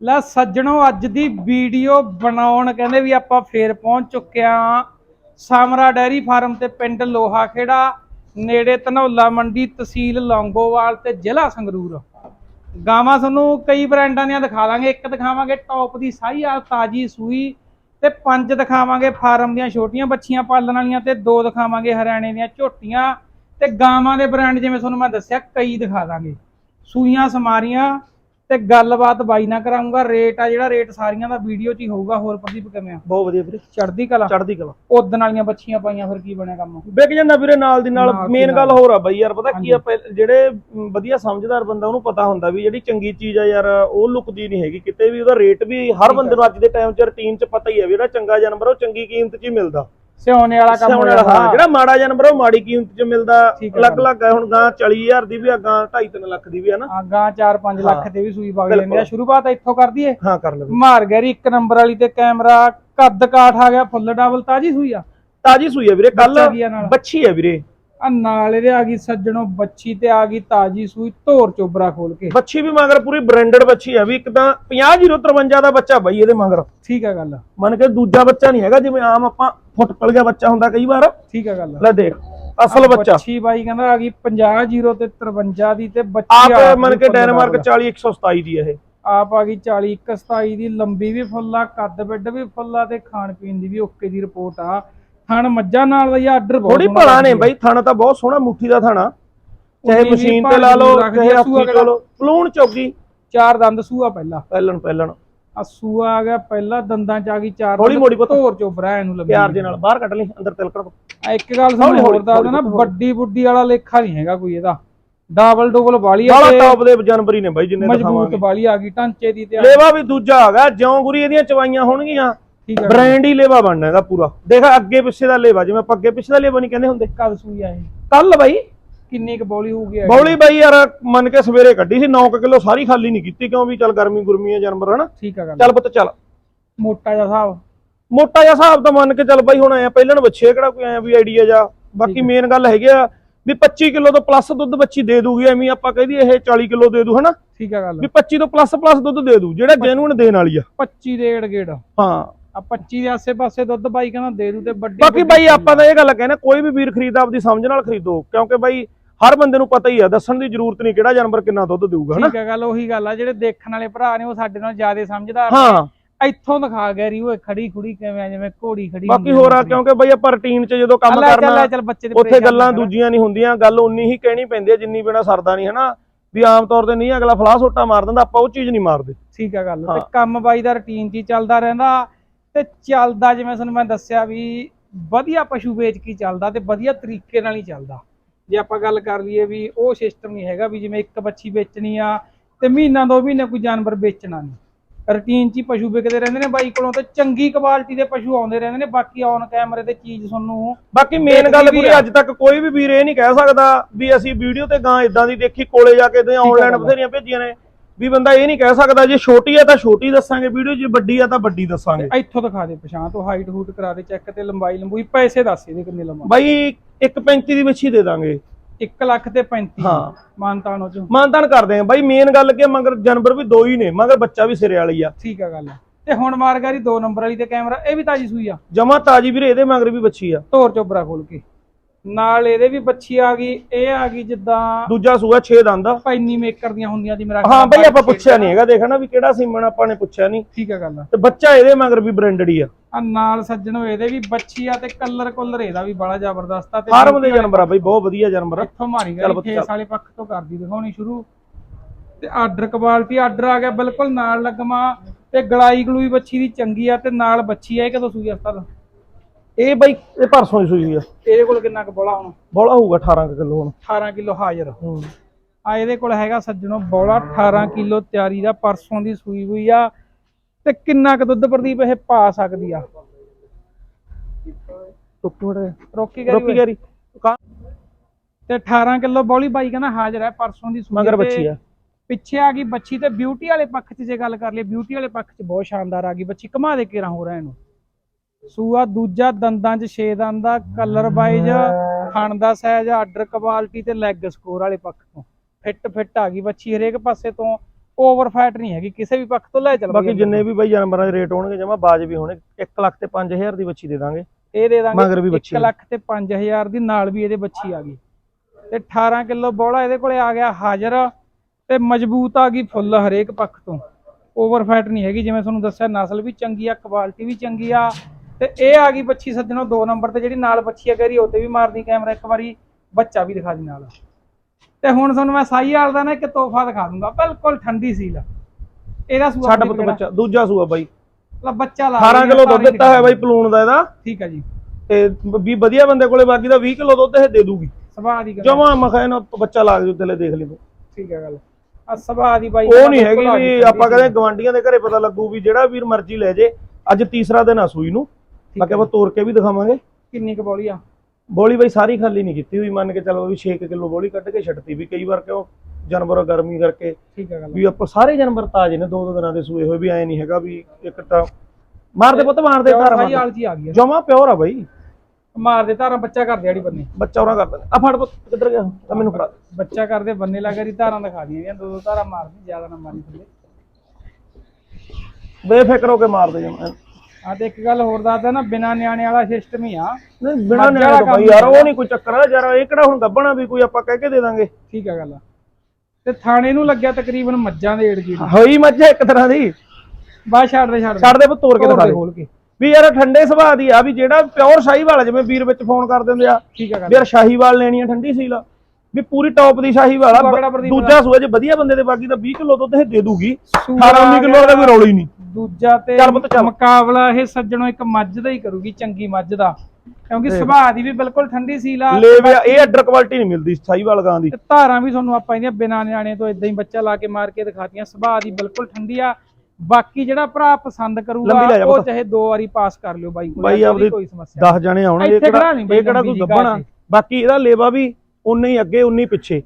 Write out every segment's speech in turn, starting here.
ਲੈ ਸੱਜਣੋ, ਅੱਜ ਦੀ ਵੀਡੀਓ ਬਣਾਉਣ ਕਹਿੰਦੇ ਵੀ ਆਪਾਂ ਫੇਰ ਪਹੁੰਚ ਚੁੱਕੇ ਆਂ ਸਾਮਰਾ ਡੈਰੀ ਫਾਰਮ ਤੇ ਪਿੰਡ ਲੋਹਾ ਖੇੜਾ ਨੇੜੇ ਧਨੌਲਾ ਮੰਡੀ, ਤਹਿਸੀਲ ਲੌਂਗੋਵਾਲ ਤੇ ਜ਼ਿਲ੍ਹਾ ਸੰਗਰੂਰ। ਗਾਵਾਂ ਤੁਹਾਨੂੰ ਕਈ ਬ੍ਰਾਂਡਾਂ ਦੀਆਂ ਦਿਖਾ ਦਾਂਗੇ। ਇੱਕ ਦਿਖਾਵਾਂਗੇ ਟੌਪ ਦੀ ਸਾਈ ਆ ਤਾਜੀ ਸੂਈ ਤੇ ਪੰਜ ਦਿਖਾਵਾਂਗੇ ਫਾਰਮ ਦੀਆਂ ਛੋਟੀਆਂ ਬੱਚੀਆਂ ਪਾਲਣ ਵਾਲੀਆਂ ਤੇ ਦੋ ਦਿਖਾਵਾਂਗੇ ਹਰਿਆਣੇ ਦੀਆਂ ਝੋਟੀਆਂ ਤੇ ਗਾਵਾਂ ਦੇ ਬ੍ਰਾਂਡ ਜਿਵੇਂ ਤੁਹਾਨੂੰ ਮੈਂ ਦੱਸਿਆ, ਕਈ ਦਿਖਾ ਦਾਂਗੇ। ਸੂਈਆਂ, ਸਮਾਰੀਆਂ ਤੇ ਗੱਲਬਾਤ ਬਾਈ ਨਾ ਕਰਾਂਗਾ ਰੇਟ ਆ ਜਿਹੜਾ ਰੇਟ ਸਾਰੀਆਂ ਦਾ ਵੀਡੀਓ 'ਚ ਹੀ ਹੋਊਗਾ ਹੋਰ ਪ੍ਰਦੀਪ ਕਿਵੇਂ ਆ? ਬਹੁਤ ਵਧੀਆ ਵੀਰੇ। ਚੜਦੀ ਕਲਾ? ਚੜਦੀ ਕਲਾ। ਉਦਣ ਵਾਲੀਆਂ ਬੱਚੀਆਂ ਪਾਈਆਂ ਫਿਰ ਕੀ ਬਣਿਆ ਕੰਮ? ਵਿਕ ਜਾਂਦਾ ਵੀਰੇ ਨਾਲ ਦੀ ਨਾਲ। ਮੇਨ। ਗੱਲ ਹੋਰ ਆ ਬਾਈ ਯਾਰ ਪਤਾ ਕੀ। ਆ ਜਿਹੜੇ ਵਧੀਆ ਸਮਝਦਾਰ ਬੰਦਾ ਉਹਨੂੰ ਪਤਾ ਹੁੰਦਾ ਵੀ ਜਿਹੜੀ ਚੰਗੀ ਚੀਜ਼ ਆ ਯਾਰ ਉਹ ਲੁਕਦੀ ਨਹੀਂ ਹੈਗੀ। ਕਿਤੇ ਵੀ ਉਹਦਾ ਰੇਟ ਵੀ ਹਰ ਬੰਦੇ ਨੂੰ ਅੱਜ ਦੇ ਟਾਈਮ 'ਚ ਰੁਟੀਨ 'ਚ ਪਤਾ ਹੀ ਆ ਵੀ ਜਿਹੜਾ ਚੰਗਾ ਜਾਨਵਰ ਉਹ ਚੰਗੀ ਕੀਮਤ 'ਚ ਹੀ ਮਿਲਦਾ। ਸਿਉਣੇ ਵਾਲਾ ਕੰਮ ਹੋਇਆ ਵਾਲਾ, ਹਾਂ ਜਿਹੜਾ ਮਾੜਾ ਜਾਨਵਰ ਉਹ ਮਾੜੀ ਕੀਮਤ 'ਚ ਮਿਲਦਾ। ਠੀਕ ਆ ਅਲੱਗ-ਅਲੱਗ ਆ ਹੁਣ ਗਾਂ 40000 ਦੀ ਵੀ ਆ ਗਾਂ 2.5 ਲੱਖ ਦੀ ਵੀ ਆ ਨਾ। ਆਗਾ 4-5 ਲੱਖ ਹਾਂ। ਤੇ ਵੀ ਸੂਈ ਵਗ। ਜਾਂਦੀ ਆ। ਸ਼ੁਰੂਆਤ ਇੱਥੋਂ ਕਰ ਦਈਏ। ਹਾਂ ਕਰ ਲਵੇ ਮਾਰ ਗੈਰੀ ਇੱਕ ਨੰਬਰ ਵਾਲੀ ਤੇ ਕੈਮਰਾ ਕੱਦ ਕਾਠ ਆ ਗਿਆ ਫੁੱਲ ਡਬਲ ਤਾਜੀ ਸੂਈ ਆ। ਤਾਜੀ ਸੂਈ ਆ ਵੀਰੇ ਕੱਲ? ਬੱਚੀ ਆ ਵੀਰੇ। ਆ ਨਾਲ ਇਹਦੇ ਆ ਗਈ ਸੱਜਣੋ ਬੱਚੀ ਤੇ ਆ ਗਈ ਤਾਜੀ ਸੂਈ ਧੋਰ ਚੋਬਰਾ ਖੋਲ ਕੇ। ਬੱਚੀ ਵੀ ਮਗਰ ਪੂਰੀ ਬ੍ਰਾਂਡਡ ਬੱਚੀ ਆ ਵੀ ਇੱਕ ਤਾਂ 50053 ਦਾ ਬੱਚਾ ਬਾਈ ਇਹਦੇ ਮਗਰ। ਠੀਕ ਆ ਗੱਲ। ਮੰਨ ਕੇ ਦੂਜਾ ਬੱਚਾ ਨਹੀਂ ਹੈਗਾ ਜਿਵੇਂ ਆਮ ਆਪਾਂ ਫੁੱਟਪਲ ਗਿਆ ਬੱਚਾ ਹੁੰਦਾ ਕਈ ਵਾਰ। ਠੀਕ ਆ ਗੱਲ। ਲੈ ਦੇਖ ਅਸਲ ਬੱਚਾ। ਬੱਚੀ ਬਾਈ ਕਹਿੰਦਾ ਆ ਗਈ 50 0 ਤੇ 53 ਦੀ ਤੇ ਬੱਚੀ ਆਪ ਮੰਨ ਕੇ ਡੈਨਮਾਰਕ double। 40 127 ਦੀ ਇਹ। ਆਪ ਆ ਗਈ 40 127 ਦੀ ਲੰਬੀ ਵੀ ਫੁੱਲ ਕੱਦ ਬਿੱਡ ਵੀ ਫੁੱਲ ਤੇ ਖਾਣ ਪੀਣ ਦੀ ਵੀ ਓਕੇ ਦੀ ਰਿਪੋਰਟ ਆ। ਥਣ ਮੱਝਾਂ ਨਾਲ ਦਾ ਇਹ ਆਰਡਰ ਬਹੁਤ ਥੋੜੀ ਸੋਹਣਾ ਭਲਾ ਨੇ। ਬਾਈ ਥਾਣਾ ਤਾਂ ਬਹੁਤ ਸੋਹਣਾ ਮੁੱਠੀ ਦਾ ਥਾਣਾ ਚਾਹੇ ਮਸ਼ੀਨ ਤੇ ਭਾਰੀ ਲਾ ਲਓ ਚਾਹੇ ਹੱਥੀ ਚਲੋ ਪਲੂਣ ਚੌਗੀ। ਚਾਰ ਦੰਦ ਸੂਆ ਪਹਿਲਾ। ਪਹਿਲਣ ਪਹਿਲਣ। ਆ ਸੂਆ ਆ ਗਿਆ ਪਹਿਲਾ ਦੰਦਾਂ ਚ ਆ ਗਈ ਚਾਰ ਹੌਲੀ ਮੋੜੀ ਪੁੱਤ। ਧੋਰ ਚੋਬਰਾ ਇਹਨੂੰ ਲੰਬੀ ਪਿਆਰ ਦੇ ਨਾਲ ਬਾਹਰ ਕੱਢ ਲਈ ਅੰਦਰ ਤਿਲਕਣ ਆ ਇੱਕ ਗੱਲ ਹੌਲੀ ਹੋਰ ਹੌਲੀ, ਦੱਸ ਹੌਲੀ, ਵੱਡੀ ਬੁੱਢੀ ਵਾਲਾ ਲੇਖਾ ਨਹੀਂ ਹੈਗਾ ਕੋਈ ਇਹਦਾ। ਡਬਲ ਡਬਲ ਵਾਲੀ ਆ ਬਾਲਾ ਤੇ ਟੌਪ ਦੇ ਜਨਵਰੀ ਨੇ ਬਾਈ ਜਿੰਨੇ ਮਜ਼ਬੂਤ ਦਿਖਾਵਾਂਗੇ। ਵਾਲੀ ਆ ਗਈ ਢਾਂਚੇ ਦੀ ਤੇ ਆ- ਲੇਵਾ ਵੀ ਦੂਜਾ ਆ ਗਿਆ ਜਿਉਂ ਗੁਰੀ ਇਹਦੀਆਂ ਚਵਾਈਆਂ ਹੋਣਗੀਆਂ। ਠੀਕ ਬ੍ਰਾਂਡ ਹੀ ਲੇਵਾ ਬਣਨਾ ਇਹਦਾ ਪੂਰਾ। ਦੇਖ ਅੱਗੇ ਪਿੱਛੇ ਦਾ ਲੇਵਾ ਜਿਵੇਂ ਆਪਾਂ ਅੱਗੇ ਪਿੱਛੇ ਦਾ ਲੇਵਾ ਨਹੀਂ ਕਹਿੰਦੇ ਹੁੰਦੇ। ਕਦ ਸੂਈ ਆ ਇਹ ਕੱਲ ਬਾਈ। ਕਿੰਨੀ ਕ ਬੋਲੀ ਹੋਊਗੀ ਬੌਲੀ ਬਾਈ ਯਾਰ ਮੰਨ ਕੇ ਸਵੇਰੇ ਕੱਢੀ ਸੀ 9 ਕਿਲੋ ਸਾਰੀ ਖਾਲੀ ਨਹੀਂ ਕੀਤੀ ਕਿਉਂ ਵੀ ਚੱਲ ਗਰਮੀ ਗੁਰਮੀ ਹੈ ਜਾਨਵਰ ਹਨਾ? ਠੀਕ ਆ ਗੱਲ। ਚੱਲ ਪੁੱਤ ਚੱਲ। ਮੋਟਾ ਜਿਹਾ ਹਿਸਾਬ। ਮੋਟਾ ਜਿਹਾ ਹਿਸਾਬ ਤਾਂ ਮੰਨ ਕੇ ਚੱਲ ਬਾਈ ਹੁਣ ਆਇਆ ਪਹਿਲਾਂ ਬੱਚੇ ਕਿਹੜਾ ਕੋਈ ਆਇਆ ਵੀ ਆਈਡੀਆ ਜਾ ਬਾਕੀ। ਮੇਨ ਗੱਲ ਹੈਗੀ ਆ ਵੀ 25 ਕਿਲੋ ਤੋਂ ਪਲੱਸ ਦੁੱਧ ਬੱਚੀ ਦੇ ਦੂਗੀ ਐਵੇਂ ਆਪਾਂ ਕਹਦੀ ਇਹ 40 ਕਿਲੋ ਦੇ ਦੂ ਹਨਾ? ਠੀਕ ਆ ਗੱਲ। ਵੀ 25 ਤੋਂ ਪਲੱਸ ਪਲੱਸ ਦੁੱਧ ਦੇ ਦੂ ਜਿਹੜਾ ਜੈਨੂਨ ਦੇਣ ਵਾਲੀ ਆ। 25 ਦੇ ਏੜ ਗੇੜ ਹਾਂ। ਆ 25 ਦੇ ਆਸੇ-ਪਾਸੇ ਦੁੱਧ ਬਾਈ ਕਹਿੰਦਾ ਦੇ ਦੂ ਤੇ ਵੱਡੀ ਬਾਕੀ ਬਾਈ ਆਪਾਂ ਤਾਂ ਇਹ ਗੱਲ ਕਹਿੰਦੇ ਕੋਈ ਵੀ ਵੀਰ ਖਰੀਦਦਾ ਆਪਦੀ ਸਮਝ ਨਾਲ ਖਰੀਦੋ ਕਿਉਂਕਿ ਬਾਈ ਹਰ ਬੰਦੇ ਨੂੰ ਪਤਾ ਹੀ ਆ ਦੱਸਣ ਦੀ ਜ਼ਰੂਰਤ ਨਹੀਂ ਕਿਹੜਾ ਜਾਨਵਰ ਕਿੰਨਾ ਦੁੱਧ ਦੇਊਗਾ ਹਨਾ? ਠੀਕ ਆ ਗੱਲ ਉਹੀ ਗੱਲ ਆ ਜਿਹੜੇ ਦੇਖਣ ਵਾਲੇ ਭਰਾ ਨੇ ਉਹ ਸਾਡੇ ਨਾਲ ਜ਼ਿਆਦਾ ਸਮਝਦਾਰ ਹਾਂ। ਇੱਥੋਂ ਦਿਖਾ ਗਿਆ ਰੀ ਉਹ ਖੜੀ ਖੁੜੀ ਕਿਵੇਂ ਆ ਜਿਵੇਂ ਘੋੜੀ ਖੜੀ ਬਾਕੀ ਹੋਰ ਆ। ਕਿਉਂਕਿ ਬਾਈ ਆਪਾਂ ਰੁਟੀਨ 'ਚ ਜਦੋਂ ਕੰਮ ਕਰਨਾ ਉੱਥੇ ਗੱਲਾਂ ਦੂਜੀਆਂ ਨਹੀਂ ਹੁੰਦੀਆਂ ਗੱਲ ਉਨੀ ਹੀ ਕਹਿਣੀ ਪੈਂਦੀ ਹੈ ਜਿੰਨੀ ਬਿਨਾ ਸਰਦਾ ਨਹੀਂ ਹਨਾ? ਵੀ ਆਮ ਤੌਰ ਤੇ ਨਹੀਂ ਅਗਲਾ ਫਲਾਹ ਸੋਟਾ ਮਾਰ ਦਿੰਦਾ ਆਪਾਂ ਉਹ ਚੀਜ਼ ਨਹੀਂ ਮਾਰਦੇ। ਠੀਕ ਆ ਗੱਲ ਤੇ ਹਾਂ। ਕੰਮ ਬਾਈ ਦਾ ਰੁਟੀਨ 'ਚ ਹੀ ਚੱਲਦਾ ਰਹਿੰਦਾ ਤੇ ਚੱਲਦਾ ਜਿਵੇਂ ਤੁਹਾਨੂੰ ਮੈਂ ਦੱਸਿਆ ਵੀ ਵਧੀਆ ਪਸ਼ੂ ਵੇਚ ਕੇ ਚੱਲਦਾ ਤੇ ਵਧੀਆ ਤਰੀਕੇ ਨਾਲ ਹੀ ਚੱਲਦਾ ਜੇ ਆਪਾਂ ਗੱਲ ਕਰ ਲਈਏ ਵੀ ਉਹ ਸਿਸਟਮ ਨਹੀਂ ਹੈਗਾ ਵੀ ਜਿਵੇਂ ਇੱਕ ਬੱਚੀ ਵੇਚਣੀ ਆ ਤੇ ਮਹੀਨਾ ਦੋ ਮਹੀਨੇ ਕੋਈ ਜਾਨਵਰ ਵੇਚਣਾ ਨਹੀਂ ਰੁਟੀਨ 'ਚ ਹੀ ਪਸ਼ੂ ਵਿਕਦੇ ਰਹਿੰਦੇ ਨੇ ਬਾਈ ਕੋਲੋਂ ਤੇ ਚੰਗੀ ਕੁਆਲਿਟੀ ਦੇ ਪਸ਼ੂ ਆਉਂਦੇ ਰਹਿੰਦੇ ਨੇ ਬਾਕੀ ਔਨ ਕੈਮਰੇ ਤੇ ਚੀਜ਼ ਤੁਹਾਨੂੰ ਬਾਕੀ ਮੇਨ ਗੱਲ ਵੀ ਪੂਰੀ ਆ। ਅੱਜ ਤੱਕ ਕੋਈ ਵੀ ਵੀਰ ਇਹ ਨਹੀਂ ਕਹਿ ਸਕਦਾ ਵੀ ਅਸੀਂ ਵੀਡੀਓ ਤੇ ਗਾਂ ਇਦਾਂ ਦੀ ਦੇਖੀ ਕੋਲੇ ਜਾ ਕੇ ਤੇ ਆਨਲਾਈਨ। ਬਥੇਰੀਆਂ ਭੇਜੀਆਂ ਨੇ ਵੀ ਬੰਦਾ ਇਹ ਨਹੀਂ ਕਹਿ ਸਕਦਾ ਜੇ ਛੋਟੀ ਆ ਤਾਂ ਛੋਟੀ ਦੱਸਾਂਗੇ ਵੀਡੀਓ ਜੇ ਵੱਡੀ ਆ ਤਾਂ ਵੱਡੀ ਦੱਸਾਂਗੇ। ਇੱਥੋਂ ਦਿਖਾ ਦੇ ਪਛਾਣ ਤੋਂ ਹਾਈਟ ਹੂਟ ਕਰਾ ਦੇ ਚੈੱਕ ਤੇ ਲੰਬਾਈ ਲੰਬੂਈ ਪੈਸੇ ਦੱਸ ਇਹਦੇ ਕਿੰਨੇ ਲੰਬਾ। ਬਾਈ 1.35 ਦੀ ਵਿੱਚੀ ਦੇ ਦਾਂਗੇ। 1 ਲੱਖ ਤੇ 35 ਹਾਂ। ਮਾਨਤਾਨੋ ਚ। ਮਾਨਤਾਨ ਕਰਦੇ ਆ। ਬਾਈ ਮੇਨ ਗੱਲ ਕਿ ਮਗਰ ਜਾਨਵਰ ਵੀ ਦੋ ਹੀ ਨੇ ਮਗਰ ਬੱਚਾ ਵੀ ਸਿਰੇ ਵਾਲੀ ਆ। ਠੀਕ ਆ ਗੱਲ। ਤੇ ਹੁਣ ਮਾਰਗਾਰੀ 2 ਨੰਬਰ ਵਾਲੀ ਤੇ ਕੈਮਰਾ ਇਹ ਵੀ ਤਾਜੀ ਸੂਈ ਆ। ਜਮਾ ਤਾਜੀ ਵੀਰੇ ਇਹਦੇ ਮਗਰ ਵੀ ਬੱਚੀ ਆ। ਧੋਰ ਚੋਬਰਾ ਖੋਲ ਕੇ। ਨਾਲ ਇਹਦੇ ਵੀ ਬੱਚੀ ਆ ਗਈ ਇਹ ਆ ਗਈ ਜਿੱਦਾਂ ਦੂਜਾ ਸੂਆ 6 ਦੰਦ ਆ। ਪੈਨੀ ਮੇਕਰ ਦੀਆਂ ਹੁੰਦੀਆਂ ਦੀ ਮੇਰਾ ਹਾਂ ਬਾਈ ਆਪਾਂ ਪੁੱਛਿਆ ਨਹੀਂ ਹੈਗਾ ਦੇਖਣਾ ਵੀ ਕਿਹੜਾ ਸੀਮਨ ਆਪਾਂ ਨੇ ਪੁੱਛਿਆ ਨਹੀਂ ਠੀਕ ਆ ਗੱਲ ਤੇ ਬੱਚਾ ਇਹਦੇ ਮਗਰ ਵੀ ਬ੍ਰਾਂਡਡ ਹੀ ਆ। ਆ ਨਾਲ ਸੱਜਣੋ ਇਹਦੇ ਵੀ ਬੱਚੀ ਆ ਤੇ ਕਲਰ ਕੁਲਰ ਇਹਦਾ ਵੀ ਬੜਾ ਜ਼ਬਰਦਸਤ ਆ ਤੇ ਫਾਰਮ ਦੇ ਜਾਨਵਰ ਆ ਬਾਈ ਬਹੁਤ ਵਧੀਆ ਜਾਨਵਰ ਆ। ਇੱਥੋਂ ਮਾਰੀ ਗਈ ਫੇਸ। ਵਾਲੇ ਪੱਖ ਤੋਂ ਕਰਦੀ ਦਿਖਾਉਣੀ ਸ਼ੁਰੂ। ਤੇ ਆਰਡਰ ਕੁਆਲਿਟੀ ਆਰਡਰ ਆ ਗਿਆ ਬਿਲਕੁਲ ਨਾਲ ਲੱਗਮਾ ਤੇ ਗਲਾਈ ਗਲੂਈ ਬੱਚੀ ਦੀ ਚੰਗੀ ਆ ਤੇ ਨਾਲ ਬੱਚੀ ਆ ਇਹ ਕਦੋਂ ਸੂਈ ਹਸਪਤਾਲ ਇਹ ਬਾਈ ਇਹ ਪਰਸੋਂ ਦੀ ਸੂਈ ਆ। ਇਹਦੇ ਕੋਲ ਕਿੰਨਾ ਕੁ ਬੋਲਾ ਹੁਣ? ਬੋਲਾ ਹੋਊਗਾ 18 ਕਿਲੋ ਹੁਣ। 18 ਕਿਲੋ ਹਾਜ਼ਰ। ਹੂੰ। ਆ ਇਹਦੇ ਕੋਲ ਹੈਗਾ ਸੱਜਣੋ ਬੋਲਾ 18 ਕਿਲੋ ਤਿਆਰੀ ਦਾ ਪਰਸੋਂ ਦੀ ਸੂਈ ਹੋਈ ਆ। ਤੇ ਕਿੰਨਾ ਕੁ ਦੁੱਧ ਪ੍ਰਦੀਪ ਇਹ ਪਾ ਸਕਦੀ ਆ? ਟੁੱਕ ਮਿੰਟ ਰੋਕੀ ਰੋਕੀ ਗਰੀ। ਗਰੀ ਤੇ 18 ਕਿਲੋ ਬੋਲੀ ਬਾਈ ਕਹਿੰਦਾ ਹਾਜ਼ਰ ਹੈ ਪਰਸੋਂ ਦੀ ਸੂਈ ਮਗਰ ਤੇ ਬੱਚੀ ਆ। ਪਿੱਛੇ ਆ ਗਈ ਬੱਚੀ ਤੇ ਬਿਊਟੀ ਵਾਲੇ ਪੱਖ 'ਚ ਜੇ ਗੱਲ ਕਰ ਲਈ ਬਿਊਟੀ ਵਾਲੇ ਪੱਖ 'ਚ ਬਹੁਤ ਸ਼ਾਨਦਾਰ ਆ ਗਈ ਬੱਚੀ। ਕਮਾ ਦੇ ਕੇ ਰਾਂ ਹੋ ਰਹਾ ਇਹਨੂੰ। ਸੂਆ ਦੂਜਾ ਦੰਦਾਂ 'ਚ ਛੇ ਦੰਦ ਦਾ ਕਲਰ ਵਾਈਜ਼ ਖਾਣ ਦਾ ਸਾਈਜ਼ ਆਰਡਰ ਕੁਆਲਿਟੀ ਤੇ ਲੈਗ ਸਕੋਰ ਵਾਲੇ ਪੱਖ ਤੋਂ। ਫਿੱਟ ਫਿੱਟ ਆ ਗਈ ਬੱਚੀ ਹਰੇਕ ਪਾਸੇ ਤੋਂ ਓਵਰ ਫੈਟ ਨਹੀਂ ਹੈਗੀ ਕਿਸੇ ਵੀ ਪੱਖ ਤੋਂ ਲੈ ਚੱਲ ਬਾਕੀ ਜਿੰਨੇ ਵੀ ਬਾਈ ਜਾਨਵਰਾਂ ਦੇ ਰੇਟ ਹੋਣਗੇ ਜਮਾ ਬਾਜ ਵੀ ਹੋਣੇ 1 ਲੱਖ ਤੇ 5000 ਦੀ ਬੱਚੀ ਦੇ ਦਾਂਗੇ। ਇਹ ਦੇ ਦਾਂਗੇ ਮਗਰ ਵੀ ਬੱਚੀ 1 ਲੱਖ ਤੇ 5000 ਦੀ ਨਾਲ ਵੀ ਇਹਦੇ ਬੱਚੀ ਆ ਗਈ। ਤੇ 18 ਕਿਲੋ ਬੋਲਾ ਇਹਦੇ ਕੋਲੇ ਆ ਗਿਆ ਹਾਜ਼ਰ ਤੇ ਮਜ਼ਬੂਤ ਆ ਗਈ ਫੁੱਲ ਹਰੇਕ ਪੱਖ ਤੋਂ। ਓਵਰ ਫੈਟ ਨਹੀਂ ਹੈਗੀ ਜਿਵੇਂ ਤੁਹਾਨੂੰ ਦੱਸਿਆ ਨਸਲ ਵੀ ਚੰਗੀ ਆ ਕੁਆਲਿਟੀ ਵੀ ਚੰਗੀ ਆ ਤੇ ਇਹ ਆ ਗਈ ਬੱਚੀ ਸੱਜਣੋ 2 ਨੰਬਰ ਤੇ ਜਿਹੜੀ ਨਾਲ ਬੱਚੀ ਆ ਗਈ ਉਹ ਤੇ ਵੀ ਮਾਰਦੀ ਕੈਮਰਾ ਇੱਕ ਵਾਰੀ ਬੱਚਾ ਵੀ ਦਿਖਾ ਦੀ ਨਾਲ। ਤੇ ਹੁਣ ਤੁਹਾਨੂੰ ਮੈਂ ਸਾਈ ਵਾਲ ਦਾ ਨਾ ਇੱਕ ਤੋਹਫਾ ਦਿਖਾ ਦੂੰਗਾ ਬਿਲਕੁਲ ਠੰਡੀ ਸੀਲ। ਇਹਦਾ ਸੂਆ ਛੱਡ ਆਪਣੇ ਪੁੱਤ? ਬੱਚਾ ਦੂਜਾ ਸੂਆ ਬਾਈ। ਮਤਲਬ ਬੱਚਾ ਲਾ 18 ਲਈ ਕਿਲੋ ਦੁੱਧ ਦਿੱਤਾ ਹੋਇਆ ਬਾਈ ਪਲੂਣ ਦਾ ਇਹਦਾ। ਠੀਕ ਆ ਜੀ। ਤੇ ਵੀ ਵਧੀਆ ਬੰਦੇ ਕੋਲੇ ਬਾਕੀ ਦਾ 20 ਕਿਲੋ ਦੁੱਧ ਇਹ ਦੇ ਦੂਗੀ। ਸੁਭਾਅ ਦੀ ਗੱਲ ਜਮਾ ਮਖਾ ਇਹਨਾਂ ਬੱਚਾ ਲਾ ਕੇ ਉੱਤੇ ਦੇਖ ਲਈ ਠੀਕ ਹੈ ਗੱਲ। ਆ ਸੁਭਾਅ ਦੀ ਬਾਈ ਉਹ ਨਹੀਂ ਹੈਗੀ ਵੀ ਆਪਾਂ ਕਹਿੰਦੇ ਗਵਾਂਡੀਆਂ ਦੇ ਘਰੇ ਪਤਾ ਲੱਗੂ ਵੀ ਜਿਹੜਾ ਵੀਰ ਮਰਜ਼ੀ ਲੈ ਜੇ ਅੱਜ ਤੀਸਰਾ ਦਿਨ ਆ ਸੂਈ ਨੂੰ। ਬਾਕੀ ਆਪਾਂ ਤੋੜ ਕੇ ਵੀ ਦਿਖਾਵਾਂਗੇ। ਕਿੰਨੀ ਕੁ ਬੋਲੀ ਆ? ਬੋਲੀ ਬਾਈ ਸਾਰੀ ਖਾਲੀ ਨਹੀਂ ਕੀਤੀ ਹੋਈ ਮੰਨ ਕੇ ਚੱਲੋ ਵੀ 6 ਕਿਲੋ ਬੋਲੀ ਕੱਢ ਕੇ ਛੱਡਤੀ ਵੀ ਕਈ ਵਾਰ ਕਿਉਂ ਜਾਨਵਰ ਗਰਮੀ ਕਰਕੇ ਠੀਕ ਹੈ ਗੱਲ ਵੀ ਆਪਾਂ ਸਾਰੇ ਜਾਨਵਰ ਤਾਜ਼ੇ ਨੇ ਦੋ ਦੋ ਦਿਨਾਂ ਦੇ ਸੂਏ ਹੋਏ ਵੀ ਐ ਨਹੀਂ ਹੈਗਾ ਵੀ ਇੱਕ ਤਾਂ ਮਾਰਦੇ ਪੁੱਤ ਮਾਰਦੇ ਧਾਰ ਸਾਈ ਵਾਲ ਜੀ ਆ ਗਈ। ਜਮਾ ਪਿਓਰ ਆ ਬਾਈ। ਮਾਰਦੇ ਧਾਰਾਂ ਬੱਚਾ ਕਰਦੇ ਆੜੀ ਬੰਨੇ। ਬੱਚਾ ਉਹਨਾਂ ਕਰਦਾ ਆ ਫੜ ਪੁੱਤ ਕਿੱਧਰ ਗਿਆ? ਤਾਂ ਮੈਨੂੰ ਫੜਾ। ਬੱਚਾ ਕਰਦੇ ਬੰਨੇ ਲਾ ਕਰੀ ਧਾਰਾਂ ਦਿਖਾ ਦੀਆਂ ਦੋ ਦੋ ਧਾਰਾਂ ਮਾਰਦੀ ਜ਼ਿਆਦਾ ਨਾ ਮਾਰੀ ਥੱਲੇ। ਬੇਫਿਕਰ ਹੋ ਕੇ ਮਾਰਦੇ ਜਮਾ। ਆ ਤੇ ਇੱਕ ਗੱਲ ਹੋਰ ਦੱਸਦਾ ਨਾ ਬਿਨਾ ਨਿਆਣੇ ਵਾਲਾ ਸਿਸਟਮ ਹੀ ਆ। ਨਹੀਂ ਬਿਨਾ ਨਿਆਣੇ ਤੋਂ ਯਾਰ ਉਹ ਨਹੀਂ ਕੋਈ ਚੱਕਰ ਆ ਯਾਰ ਇਹ ਕਿਹੜਾ ਹੁਣ ਗੱਬਣਾ ਵੀ ਕੋਈ ਆਪਾਂ ਕਹਿ ਕੇ ਦੇ ਦਾਂਗੇ। ਠੀਕ ਹੈ ਗੱਲ ਤੇ ਥਾਣੇ ਨੂੰ ਲੱਗਿਆ ਤਕਰੀਬਨ ਮੱਝਾਂ ਦੇ ਏੜ ਜੀ ਹੋਈ ਮੱਝ ਇੱਕ ਤਰ੍ਹਾਂ ਦੀ। ਬਾਅਦ ਛੱਡ ਦੇ ਛੱਡ ਦੇ। ਛੱਡ ਦੇ ਤੋੜ ਕੇ ਦਿਖਾ ਦੇ। ਖੋਲ ਕੇ ਵੀ ਯਾਰ ਠੰਡੇ ਸੁਭਾਅ ਦੀ ਆ ਵੀ ਜਿਹੜਾ ਪਿਓਰ ਸ਼ਾਹੀਵਾਲ ਆ, ਜਿਵੇਂ ਵੀਰ ਵਿੱਚ ਫੋਨ ਕਰ ਦਿੰਦੇ ਆ। ਠੀਕ ਵੀ ਗੱਲ ਯਾਰ ਸ਼ਾਹੀਵਾਲ ਲੈਣੀ ਆ ਠੰਡੀ ਸੀਲ ਆ। ਵੀ ਪੂਰੀ ਟੌਪ ਦੀ ਕਿਹੜਾ ਪ੍ਰਦੀਪ ਦੂਜਾ ਸੂਆ ਜੇ ਵਧੀਆ ਬੰਦੇ ਦੇ ਬਾਕੀ ਤਾਂ 20 ਕਿਲੋ ਦੁੱਧ ਇਹ ਦੇ ਦੂਗੀ। ਸੂਆ 18 19 ਕਿਲੋ ਦਾ ਕੋਈ ਰੌਲਾ ਹੀ ਨਹੀਂ। ਦੂਜਾ ਤੇ। ਮੁਕਾਬਲਾ ਇਹ ਸੱਜਣੋ ਇੱਕ ਮੱਝ ਦਾ ਹੀ ਕਰੂਗੀ ਚੰਗੀ ਮੱਝ ਦਾ। ਕਿਉਂਕਿ ਸੁਭਾਅ ਦੀ ਵੀ ਬਿਲਕੁਲ ਠੰਡੀ ਸੀਲ ਆ ਲੈ ਵੇ ਇਹ ਅੱਡਰ ਕੁਆਲਿਟੀ ਨਹੀਂ ਮਿਲਦੀ ਸ਼ਾਹੀਵਾਲ ਗਾਂ ਦੀ। ਧਾਰਾਂ ਵੀ ਤੁਹਾਨੂੰ ਆਪਾਂ ਇਹਦੀਆਂ ਬਿਨਾਂ ਨਿਆਣੇ ਤੋਂ ਇਦਾਂ ਹੀ ਬੱਚਾ ਲਾ ਕੇ ਮਾਰ ਕੇ ਦਿਖਾਤੀਆਂ। ਸੁਭਾਅ ਦੀ ਬਿਲਕੁਲ ਠੰਡੀ ਆ। ਬਾਕੀ ਜਿਹੜਾ ਭਰਾ ਪਸੰਦ ਕਰੂਗਾ ਉਹ। ਚਾਹੇ ਦੋ ਵਾਰੀ ਪਾਸ ਕਰ ਲਿਓ ਬਾਈ। ਕੋਈ ਸਮੱਸਿਆ 10 ਜਣੇ ਆਉਣਗੇ ਇਹ ਕਿਹੜਾ ਇਹ ਕਿਹੜਾ ਕੋਈ ਗੱਬਣਾ ਬਾਕੀ ਇਹਦਾ ਲੇਵਾ ਵੀ ਉਨੇ ਹੀ ਅੱਗੇ ਉਨੇ ਹੀ ਪਿੱਛੇ।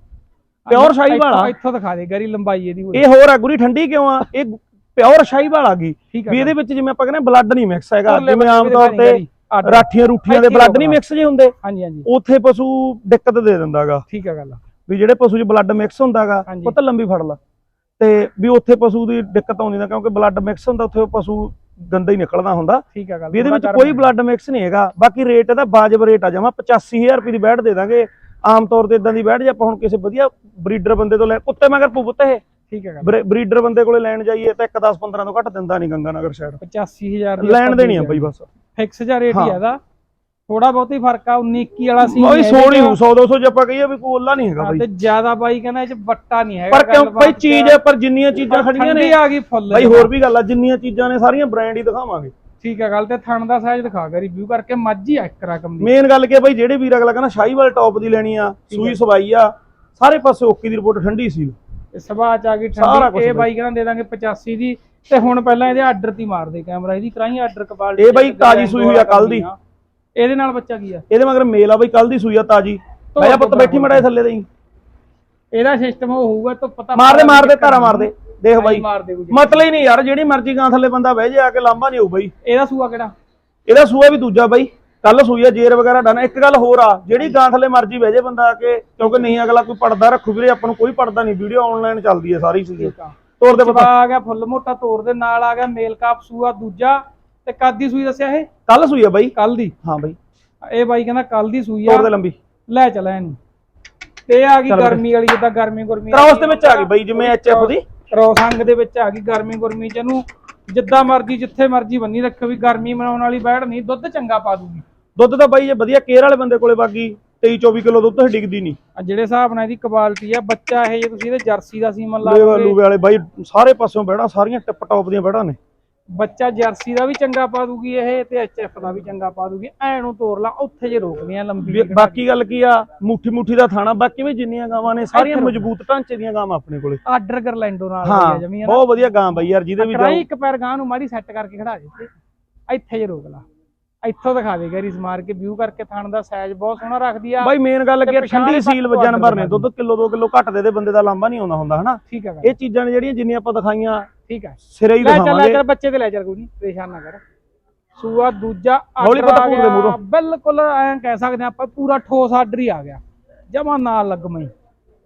ਪਿਓਰ ਸ਼ਾਹੀਵਾਲ ਆ ਇੱਥੋਂ- ਦਿਖਾ ਦੇ ਗਰੀ ਲੰਬਾਈ ਇਹਦੀ ਇਹ ਹੋਰ ਆ ਗੁਰੀ ਠੰਡੀ ਕਿਉਂ ਆ? ਇਹ ਪਿਓਰ ਸ਼ਾਹੀਵਾਲ ਆ ਗਈ ਵੀ ਇਹਦੇ ਵਿੱਚ ਜਿਵੇਂ ਆਪਾਂ ਕਹਿੰਦੇ ਬਲੱਡ ਨਹੀਂ ਮਿਕਸ ਹੈਗਾ। ਜਿਵੇਂ ਆਮ ਤੌਰ ਤੇ। ਰਾਠੀਆਂ ਰੂਠੀਆਂ ਦੇ ਬਲੱਡ ਨਹੀਂ। ਮਿਕਸ ਜੇ ਹੁੰਦੇ। ਹਾਂਜੀ ਹਾਂਜੀ। ਉੱਥੇ ਪਸ਼ੂ ਦਿੱਕਤ ਦੇ ਦਿੰਦਾਗਾ। ਠੀਕ ਆ ਗੱਲ ਵੀ ਜਿਹੜੇ ਪਸ਼ੂ 'ਚ ਬਲੱਡ ਮਿਕਸ ਹੁੰਦਾਗਾ। ਉਹ ਤਾਂ ਲੰਬੀ ਫੜ ਲਾ। ਤੇ ਵੀ ਉੱਥੇ ਪਸ਼ੂ ਦੀ ਦਿੱਕਤ ਆਉਂਦੀ ਨਾ ਕਿਉਂਕਿ ਬਲੱਡ ਮਿਕਸ ਹੁੰਦਾ ਉੱਥੇ ਪਸ਼ੂ ਗੰਦਾ ਹੀ ਨਿਕਲਦਾ ਹੁੰਦਾ। ਠੀਕ ਆ ਗੱਲ। ਵੀ ਇਹਦੇ ਵਿੱਚ ਕੋਈ। ਬਲੱਡ ਮਿਕਸ ਨਹੀਂ ਹੈਗਾ। ਬਾਕੀ ਰੇਟ ਇਹਦਾ ਵਾਜਬ ਰੇਟ ਆ ਜਮਾ 85000 ਰੁਪਏ ਦੀ ਬੈਠ ਦੇ ਦਾਂਗੇ। ਆਮ ਤੌਰ ਤੇ ਇਦਾਂ ਦੀ ਬੈਠ ਜੇ ਆਪਾਂ ਹੁਣ ਕਿਸੇ ਵਧੀਆ ਬਰੀਡਰ ਬੰਦੇ ਤੋਂ ਲੈ ਕੁੱਤੇ ਮਗਰ ਪੁੱਤ ਇਹ। ਠੀਕ ਗੱਲ ਬਰੀਡਰ ਬੰਦੇ ਕੋਲੇ ਲੈਣ ਜਾਈਏ ਤਾਂ 1 10 15 ਤੋਂ ਘੱਟ ਦਿੰਦਾ ਨਹੀਂ ਗੰਗਾਨਗਰ ਸਾਈਡ 85000 ਦੀ ਲੈਣ ਦੇਣੀ ਆ ਬਈ ਬਸ। ਫਿਕਸ ਜਿਹਾ ਰੇਟ ਹੀ ਹਾਂ। ਆ ਇਹਦਾ। ਥੋੜਾ ਬਹੁਤ ਹੀ ਫ਼ਰਕ ਆ 19 21 ਵਾਲਾ ਸੀ ਬਈ ਸੋਹਣੀ ਹੋ 100 200 ਜੇ ਆਪਾਂ ਕਹੀਏ ਵੀ ਕੋਈ ਓਲਾ ਨਹੀਂ ਹੈਗਾ ਤੇ ਬਈ। ਜ਼ਿਆਦਾ ਬਾਈ ਕਹਿੰਦਾ ਇਹ ਚ ਬੱਟਾ ਨਹੀਂ ਹੈਗਾ ਪਰ ਕਿਉਂ ਬਈ। ਚੀਜ਼ ਹੈ ਪਰ ਜਿੰਨੀਆਂ ਚੀਜ਼ਾਂ ਖੜੀਆਂ ਨੇ। ਆ ਗਈ ਫੁੱਲ ਬਈ ਹੋਰ ਵੀ ਗੱਲ ਆ ਜਿੰਨੀਆਂ ਚੀਜ਼ਾਂ ਨੇ ਸਾਰੀਆਂ ਬ੍ਰਾਂਡ ਹੀ ਦਿਖਾਵਾਂਗੇ। ਠੀਕ ਆ ਗੱਲ ਤੇ ਥਣ ਦਾ ਸਾਈਜ਼ ਦਿਖਾ ਕੇ ਰਿਵਿਊ ਕਰਕੇ ਮੱਝ ਆ ਇੱਕ ਰਕਮ ਦੀ। ਮੇਨ ਗੱਲ ਕੀ ਬਈ ਜਿਹੜੇ ਵੀਰ ਅਗਲਾ ਕਹਿੰਦਾ ਸ਼ਾਹੀਵਾਲ ਟੌਪ ਦੀ ਲੈਣੀ ਆ ਸੂਈ ਸਵਾਈ ਆ ਸਾਰੇ ਪਾਸੇ ਓਕੇ ਦੀ ਰਿਪੋਰਟ ਠੰਡੀ ਸੀ। ਸਭਾ ਚ ਆ ਗਈ ਠੰਡੀ ਇਹ ਬਈ। ਕਹਿੰਦਾ ਦੇ ਦਾਂਗੇ 85 ਦੀ ਤੇ ਹੁਣ ਪਹਿਲਾਂ ਇਹਦੇ ਆਰਡਰ ਤੇ ਮਾਰਦੇ ਕੈਮਰਾ ਇਹਦੀ ਕਰਾਈ ਆਰਡਰ ਕਪਾਲ ਇਹ ਬਾਈ ਤਾਜ਼ੀ ਸੂਈ ਹੋਈ ਆ ਕੱਲ੍ਹ ਦੀ। ਇਹਦੇ ਨਾਲ ਬੱਚਾ ਕੀ ਆ? ਇਹਦੇ ਮਗਰ ਮੇਲ ਆ ਬਈ ਕੱਲ ਦੀ ਸੂਈ ਆ ਤਾਜੀ। ਭਾਈਆ ਪੁੱਤ ਬੈਠੀ ਮੜਾ ਥੱਲੇ ਦੇ ਇਹਦਾ ਸਿਸਟਮ ਉਹ ਹੋਊਗਾ ਤਾਂ ਪਤਾ ਮਾਰਦੇ ਮਾਰਦੇ ਧਾਰਾ ਮਾਰਦੇ। ਦੇਖ ਬਾਈ। ਕੋਈ ਮਤਲਬ ਹੀ ਨਹੀਂ ਯਾਰ ਜਿਹੜੀ ਮਰਜ਼ੀ ਗਾਂ ਥੱਲੇ ਬੰਦਾ ਬਹਿ ਜੇ ਆ ਕੇ ਲਾਂਭਾ ਨਹੀਂ ਹੋਊ ਬਾਈ। ਇਹਦਾ ਸੂਆ ਕਿਹੜਾ? ਇਹਦਾ ਸੂਆ ਵੀ ਦੂਜਾ ਬਾਈ। ਕੱਲ ਸੂਈ ਆ ਜੇਰ ਵਗੈਰਾ ਡਨ ਇੱਕ ਗੱਲ ਹੋਰ ਆ ਜਿਹੜੀ ਗਾਂ ਥੱਲੇ ਮਰਜ਼ੀ ਬਹਿ ਜੇ ਬੰਦਾ ਆ ਕੇ ਕਿਉਂਕਿ ਨਹੀਂ ਅਗਲਾ ਕੋਈ ਪੜਦਾ ਰੱਖੂ ਵੀਰੇ ਆਪਾਂ ਨੂੰ ਕੋਈ ਪੜਦਾ ਨਹੀਂ। ਵੀਡੀਓ ਆਨਲਾਈਨ ਚੱਲਦੀ ਹੈ ਸਾਰੀ ਚੀਜ਼। ਤੋਰ ਦੇ ਪਤਾ। ਆ ਗਿਆ ਫੁੱਲ ਮੋਟਾ ਤੋਰ ਦੇ। ਨਾਲ ਆ ਗਿਆ ਮੇਲ ਕਾਪ ਸੂਆ ਦੂਜਾ। ਤੇ ਕਾਦੀ ਸੂਈ ਦੱਸਿਆ ਇਹ? ਕੱਲ ਸੂਈ ਆ ਬਾਈ। ਕੱਲ ਦੀ? ਹਾਂ ਬਾਈ। ਇਹ ਬਾਈ ਕਹਿੰਦਾ ਕੱਲ ਦੀ ਸੂਈ ਆ। ਤੋਰ ਦੇ ਲੰਬੀ। ਲੈ ਚਲਾ ਇਹਨੂੰ ਤੇ ਆ ਗਈ। ਗਰਮੀ ਵਾਲੀ ਜਿੱਦਾਂ ਗਰਮੀ ਗੁਰਮੀ ਕ੍ਰਾਸ ਦੇ ਵਿੱਚ ਆ ਗਈ ਬਾਈ ਜਿਵੇਂ ਐਚਐਫ ਦੀ। ਕ੍ਰੋਸ ਅੰਗ ਦੇ ਵਿੱਚ ਆ ਗਈ ਗਰਮੀ ਗੁਰਮੀ ਚ ਇਹਨੂੰ ਜਿੱਦਾਂ ਮਰਜ਼ੀ ਜਿੱਥੇ ਮਰਜ਼ੀ ਬੰਨੀ ਰੱਖੋ ਵੀ ਗਰਮੀ ਮਨਾਉਣ ਵਾਲੀ ਬੈੜ ਨਹੀਂ ਦੁੱਧ ਚੰਗਾ ਪਾ ਦੂਗੀ। ਦੁੱਧ ਤਾਂ ਬਾਈ ਜੇ ਵਧੀਆ ਕੇਅਰ ਵਾਲੇ ਬੰਦੇ ਕੋਲੇ ਬਾਗੀ 23 24 ਕਿਲੋ ਦੁੱਧ ਤਾਂ ਡਿੱਗਦੀ ਨਹੀਂ। ਆ ਜਿਹੜੇ ਹਿਸਾਬ ਨਾਲ ਇਹਦੀ ਕੁਆਲਿਟੀ ਆ ਬੱਚਾ ਇਹ ਜੇ ਤੁਸੀਂ ਇਹਦੇ ਜਰਸੀ ਦਾ ਸੀਮਨ ਲਾ ਲੇਵਾ ਲੂਵੇ ਵਾਲੇ ਬਾਈ ਸਾਰੇ ਪਾਸਿਓਂ ਬਹਿਣਾ ਸਾਰੀਆਂ ਟਿਪ ਟੌਪ ਦੀਆਂ ਬਹਿਣਾ ਨੇ। ਬੱਚਾ ਜਰਸੀ ਦਾ ਵੀ ਚੰਗਾ ਪਾ ਦੂਗੀ ਇਹ ਤੇ ਐਚਐਫ ਦਾ ਵੀ ਚੰਗਾ ਪਾ ਦੂਗੀ। ਐ ਨੂੰ ਤੋਰ ਲਾ ਉੱਥੇ ਜੇ ਰੋਕਦੀਆਂ ਲੰਬੀ ਵੀ ਬਾਕੀ ਗੱਲ ਕੀ ਆ? ਮੁੱਠੀ ਮੁੱਠੀ ਦਾ ਥਾਣਾ ਬਾਕੀ ਵੀ ਜਿੰਨੀਆਂ ਗਾਵਾਂ ਨੇ ਸਾਰੀਆਂ ਮਜ਼ਬੂਤ ਢਾਂਚੇ ਦੀਆਂ ਗਾਵਾਂ ਆਪਣੇ ਕੋਲੇ। ਆਰਡਰ ਗਰਲੈਂਡੋ ਨਾਲ ਹਾਂ ਬਹੁਤ ਵਧੀਆ ਗਾਂ ਬਾਈ ਯਾਰ ਜਿਹਦੇ ਵੀ ਜਾਓ। ਇੱਕ ਪੈਰ ਗਾਂ ਨੂੰ ਮਾੜੀ ਸੈੱਟ ਕਰਕੇ ਖੜਾ ਦੇ ਇੱਥੇ। ਜੇ ਰੋਕ ਲਾ। ਇੱਥੋਂ ਦਿਖਾ ਦੇ ਗੈਰੀਸ ਮਾਰ ਕੇ ਵਿਊ ਕਰਕੇ ਥਣ ਦਾ ਸਾਈਜ਼ ਬਹੁਤ ਸੋਹਣਾ ਰੱਖਦੀ ਆ। ਬਾਈ ਮੇਨ ਗੱਲ ਕੀ ਠੰਡੀ ਸੀਲ ਜਾਨਵਰ ਨੇ ਦੁੱਧ ਕਿਲੋ 2 ਕਿਲੋ ਘੱਟ ਦੇ ਦੇ ਬੰਦੇ ਦਾ ਲਾਂਭਾ ਨਹੀਂ ਆਉਂਦਾ ਹੁੰਦਾ ਹਨਾ? ਇਹ ਚੀਜ਼ਾਂ ਨੇ ਜਿਹੜੀਆਂ ਜਿੰਨੀਆਂ ਆਪਾਂ ਦਿਖਾਈਆਂ ਠੀਕ ਹੈ। ਸਿਰੇ ਹੀ ਲੈ ਚੱਲ ਲੈ ਦਿਖਾਵਾਂਗੇ ਚੱਲ ਬੱਚੇ ਤੇ ਲੈ ਚੱਲ ਕੋਈ ਨਹੀਂ ਪਰੇਸ਼ਾਨ ਨਾ ਕਰ। ਸੂਆ ਦੂਜਾ ਹੌਲੀ ਆਰਡਰ ਪਤਾ ਆ ਭੂਰ ਦੇ ਗਿਆ। ਮੂਹਰੋਂ। ਬਿਲਕੁਲ ਐਂ ਕਹਿ ਸਕਦੇ ਹਾਂ ਆਪਾਂ ਪੂਰਾ ਠੋਸ ਆਰਡਰ ਹੀ ਆ ਗਿਆ। ਜਮਾ ਨਾਲ ਲੱਗਮਈ।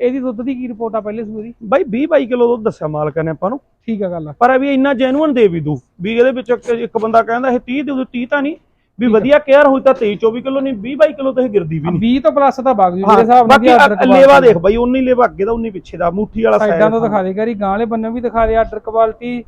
ਇਹਦੀ ਦੁੱਧ ਦੀ ਕੀ ਰਿਪੋਰਟ ਆ ਪਹਿਲੇ ਸੂਏ ਦੀ? ਬਾਈ 20 22 ਕਿਲੋ ਦੁੱਧ ਦੱਸਿਆ ਮਾਲਕਾਂ ਨੇ ਆਪਾਂ ਨੂੰ। ਠੀਕ ਆ ਗੱਲ ਪਰ ਇਹ ਵੀ ਇੰਨਾ ਜੈਨੂਅਨ ਦੇ ਵੀ ਦੂ। ਵੀ ਇਹਦੇ ਵਿੱਚ ਇੱਕ- ਇੱਕ ਬੰਦਾ ਕਹਿੰਦਾ ਇਹ 30 ਦੇ ਦੂ 30 ਤਾਂ ਨਹੀਂ। ਵੀ ਵਧੀਆ ਕੇਅਰ ਹੋਈ ਤਾਂ 23 24 ਕਿਲੋ ਨਹੀਂ 20 22 ਕਿਲੋ ਤਾਂ ਇਹ ਗਿਰਦੀ ਵੀ ਨਹੀਂ। 20 ਤੋਂ ਪਲੱਸ ਤਾਂ ਵਗ ਜੂ ਜਿਹੜੇ ਹਿਸਾਬ ਨਾਲ ਬਾਕੀ ਦੀ ਲੇਵਾ ਦੇਖ ਬਾਈ 19 ਲੇਵਾ ਅੱਗੇ ਦਾ 19 ਪਿੱਛੇ ਦਾ ਮੁੱਠੀ ਵਾਲਾ ਸਾਈਡਾਂ ਤੋਂ side ਦਿਖਾ ਦੇ ਕਰੀ ਗਾਂ ਵਾਲੇ ਬੰਨੇ ਵੀ ਦਿਖਾ ਦੇ ਆਰਡਰ ਕੁਆਲਿਟੀ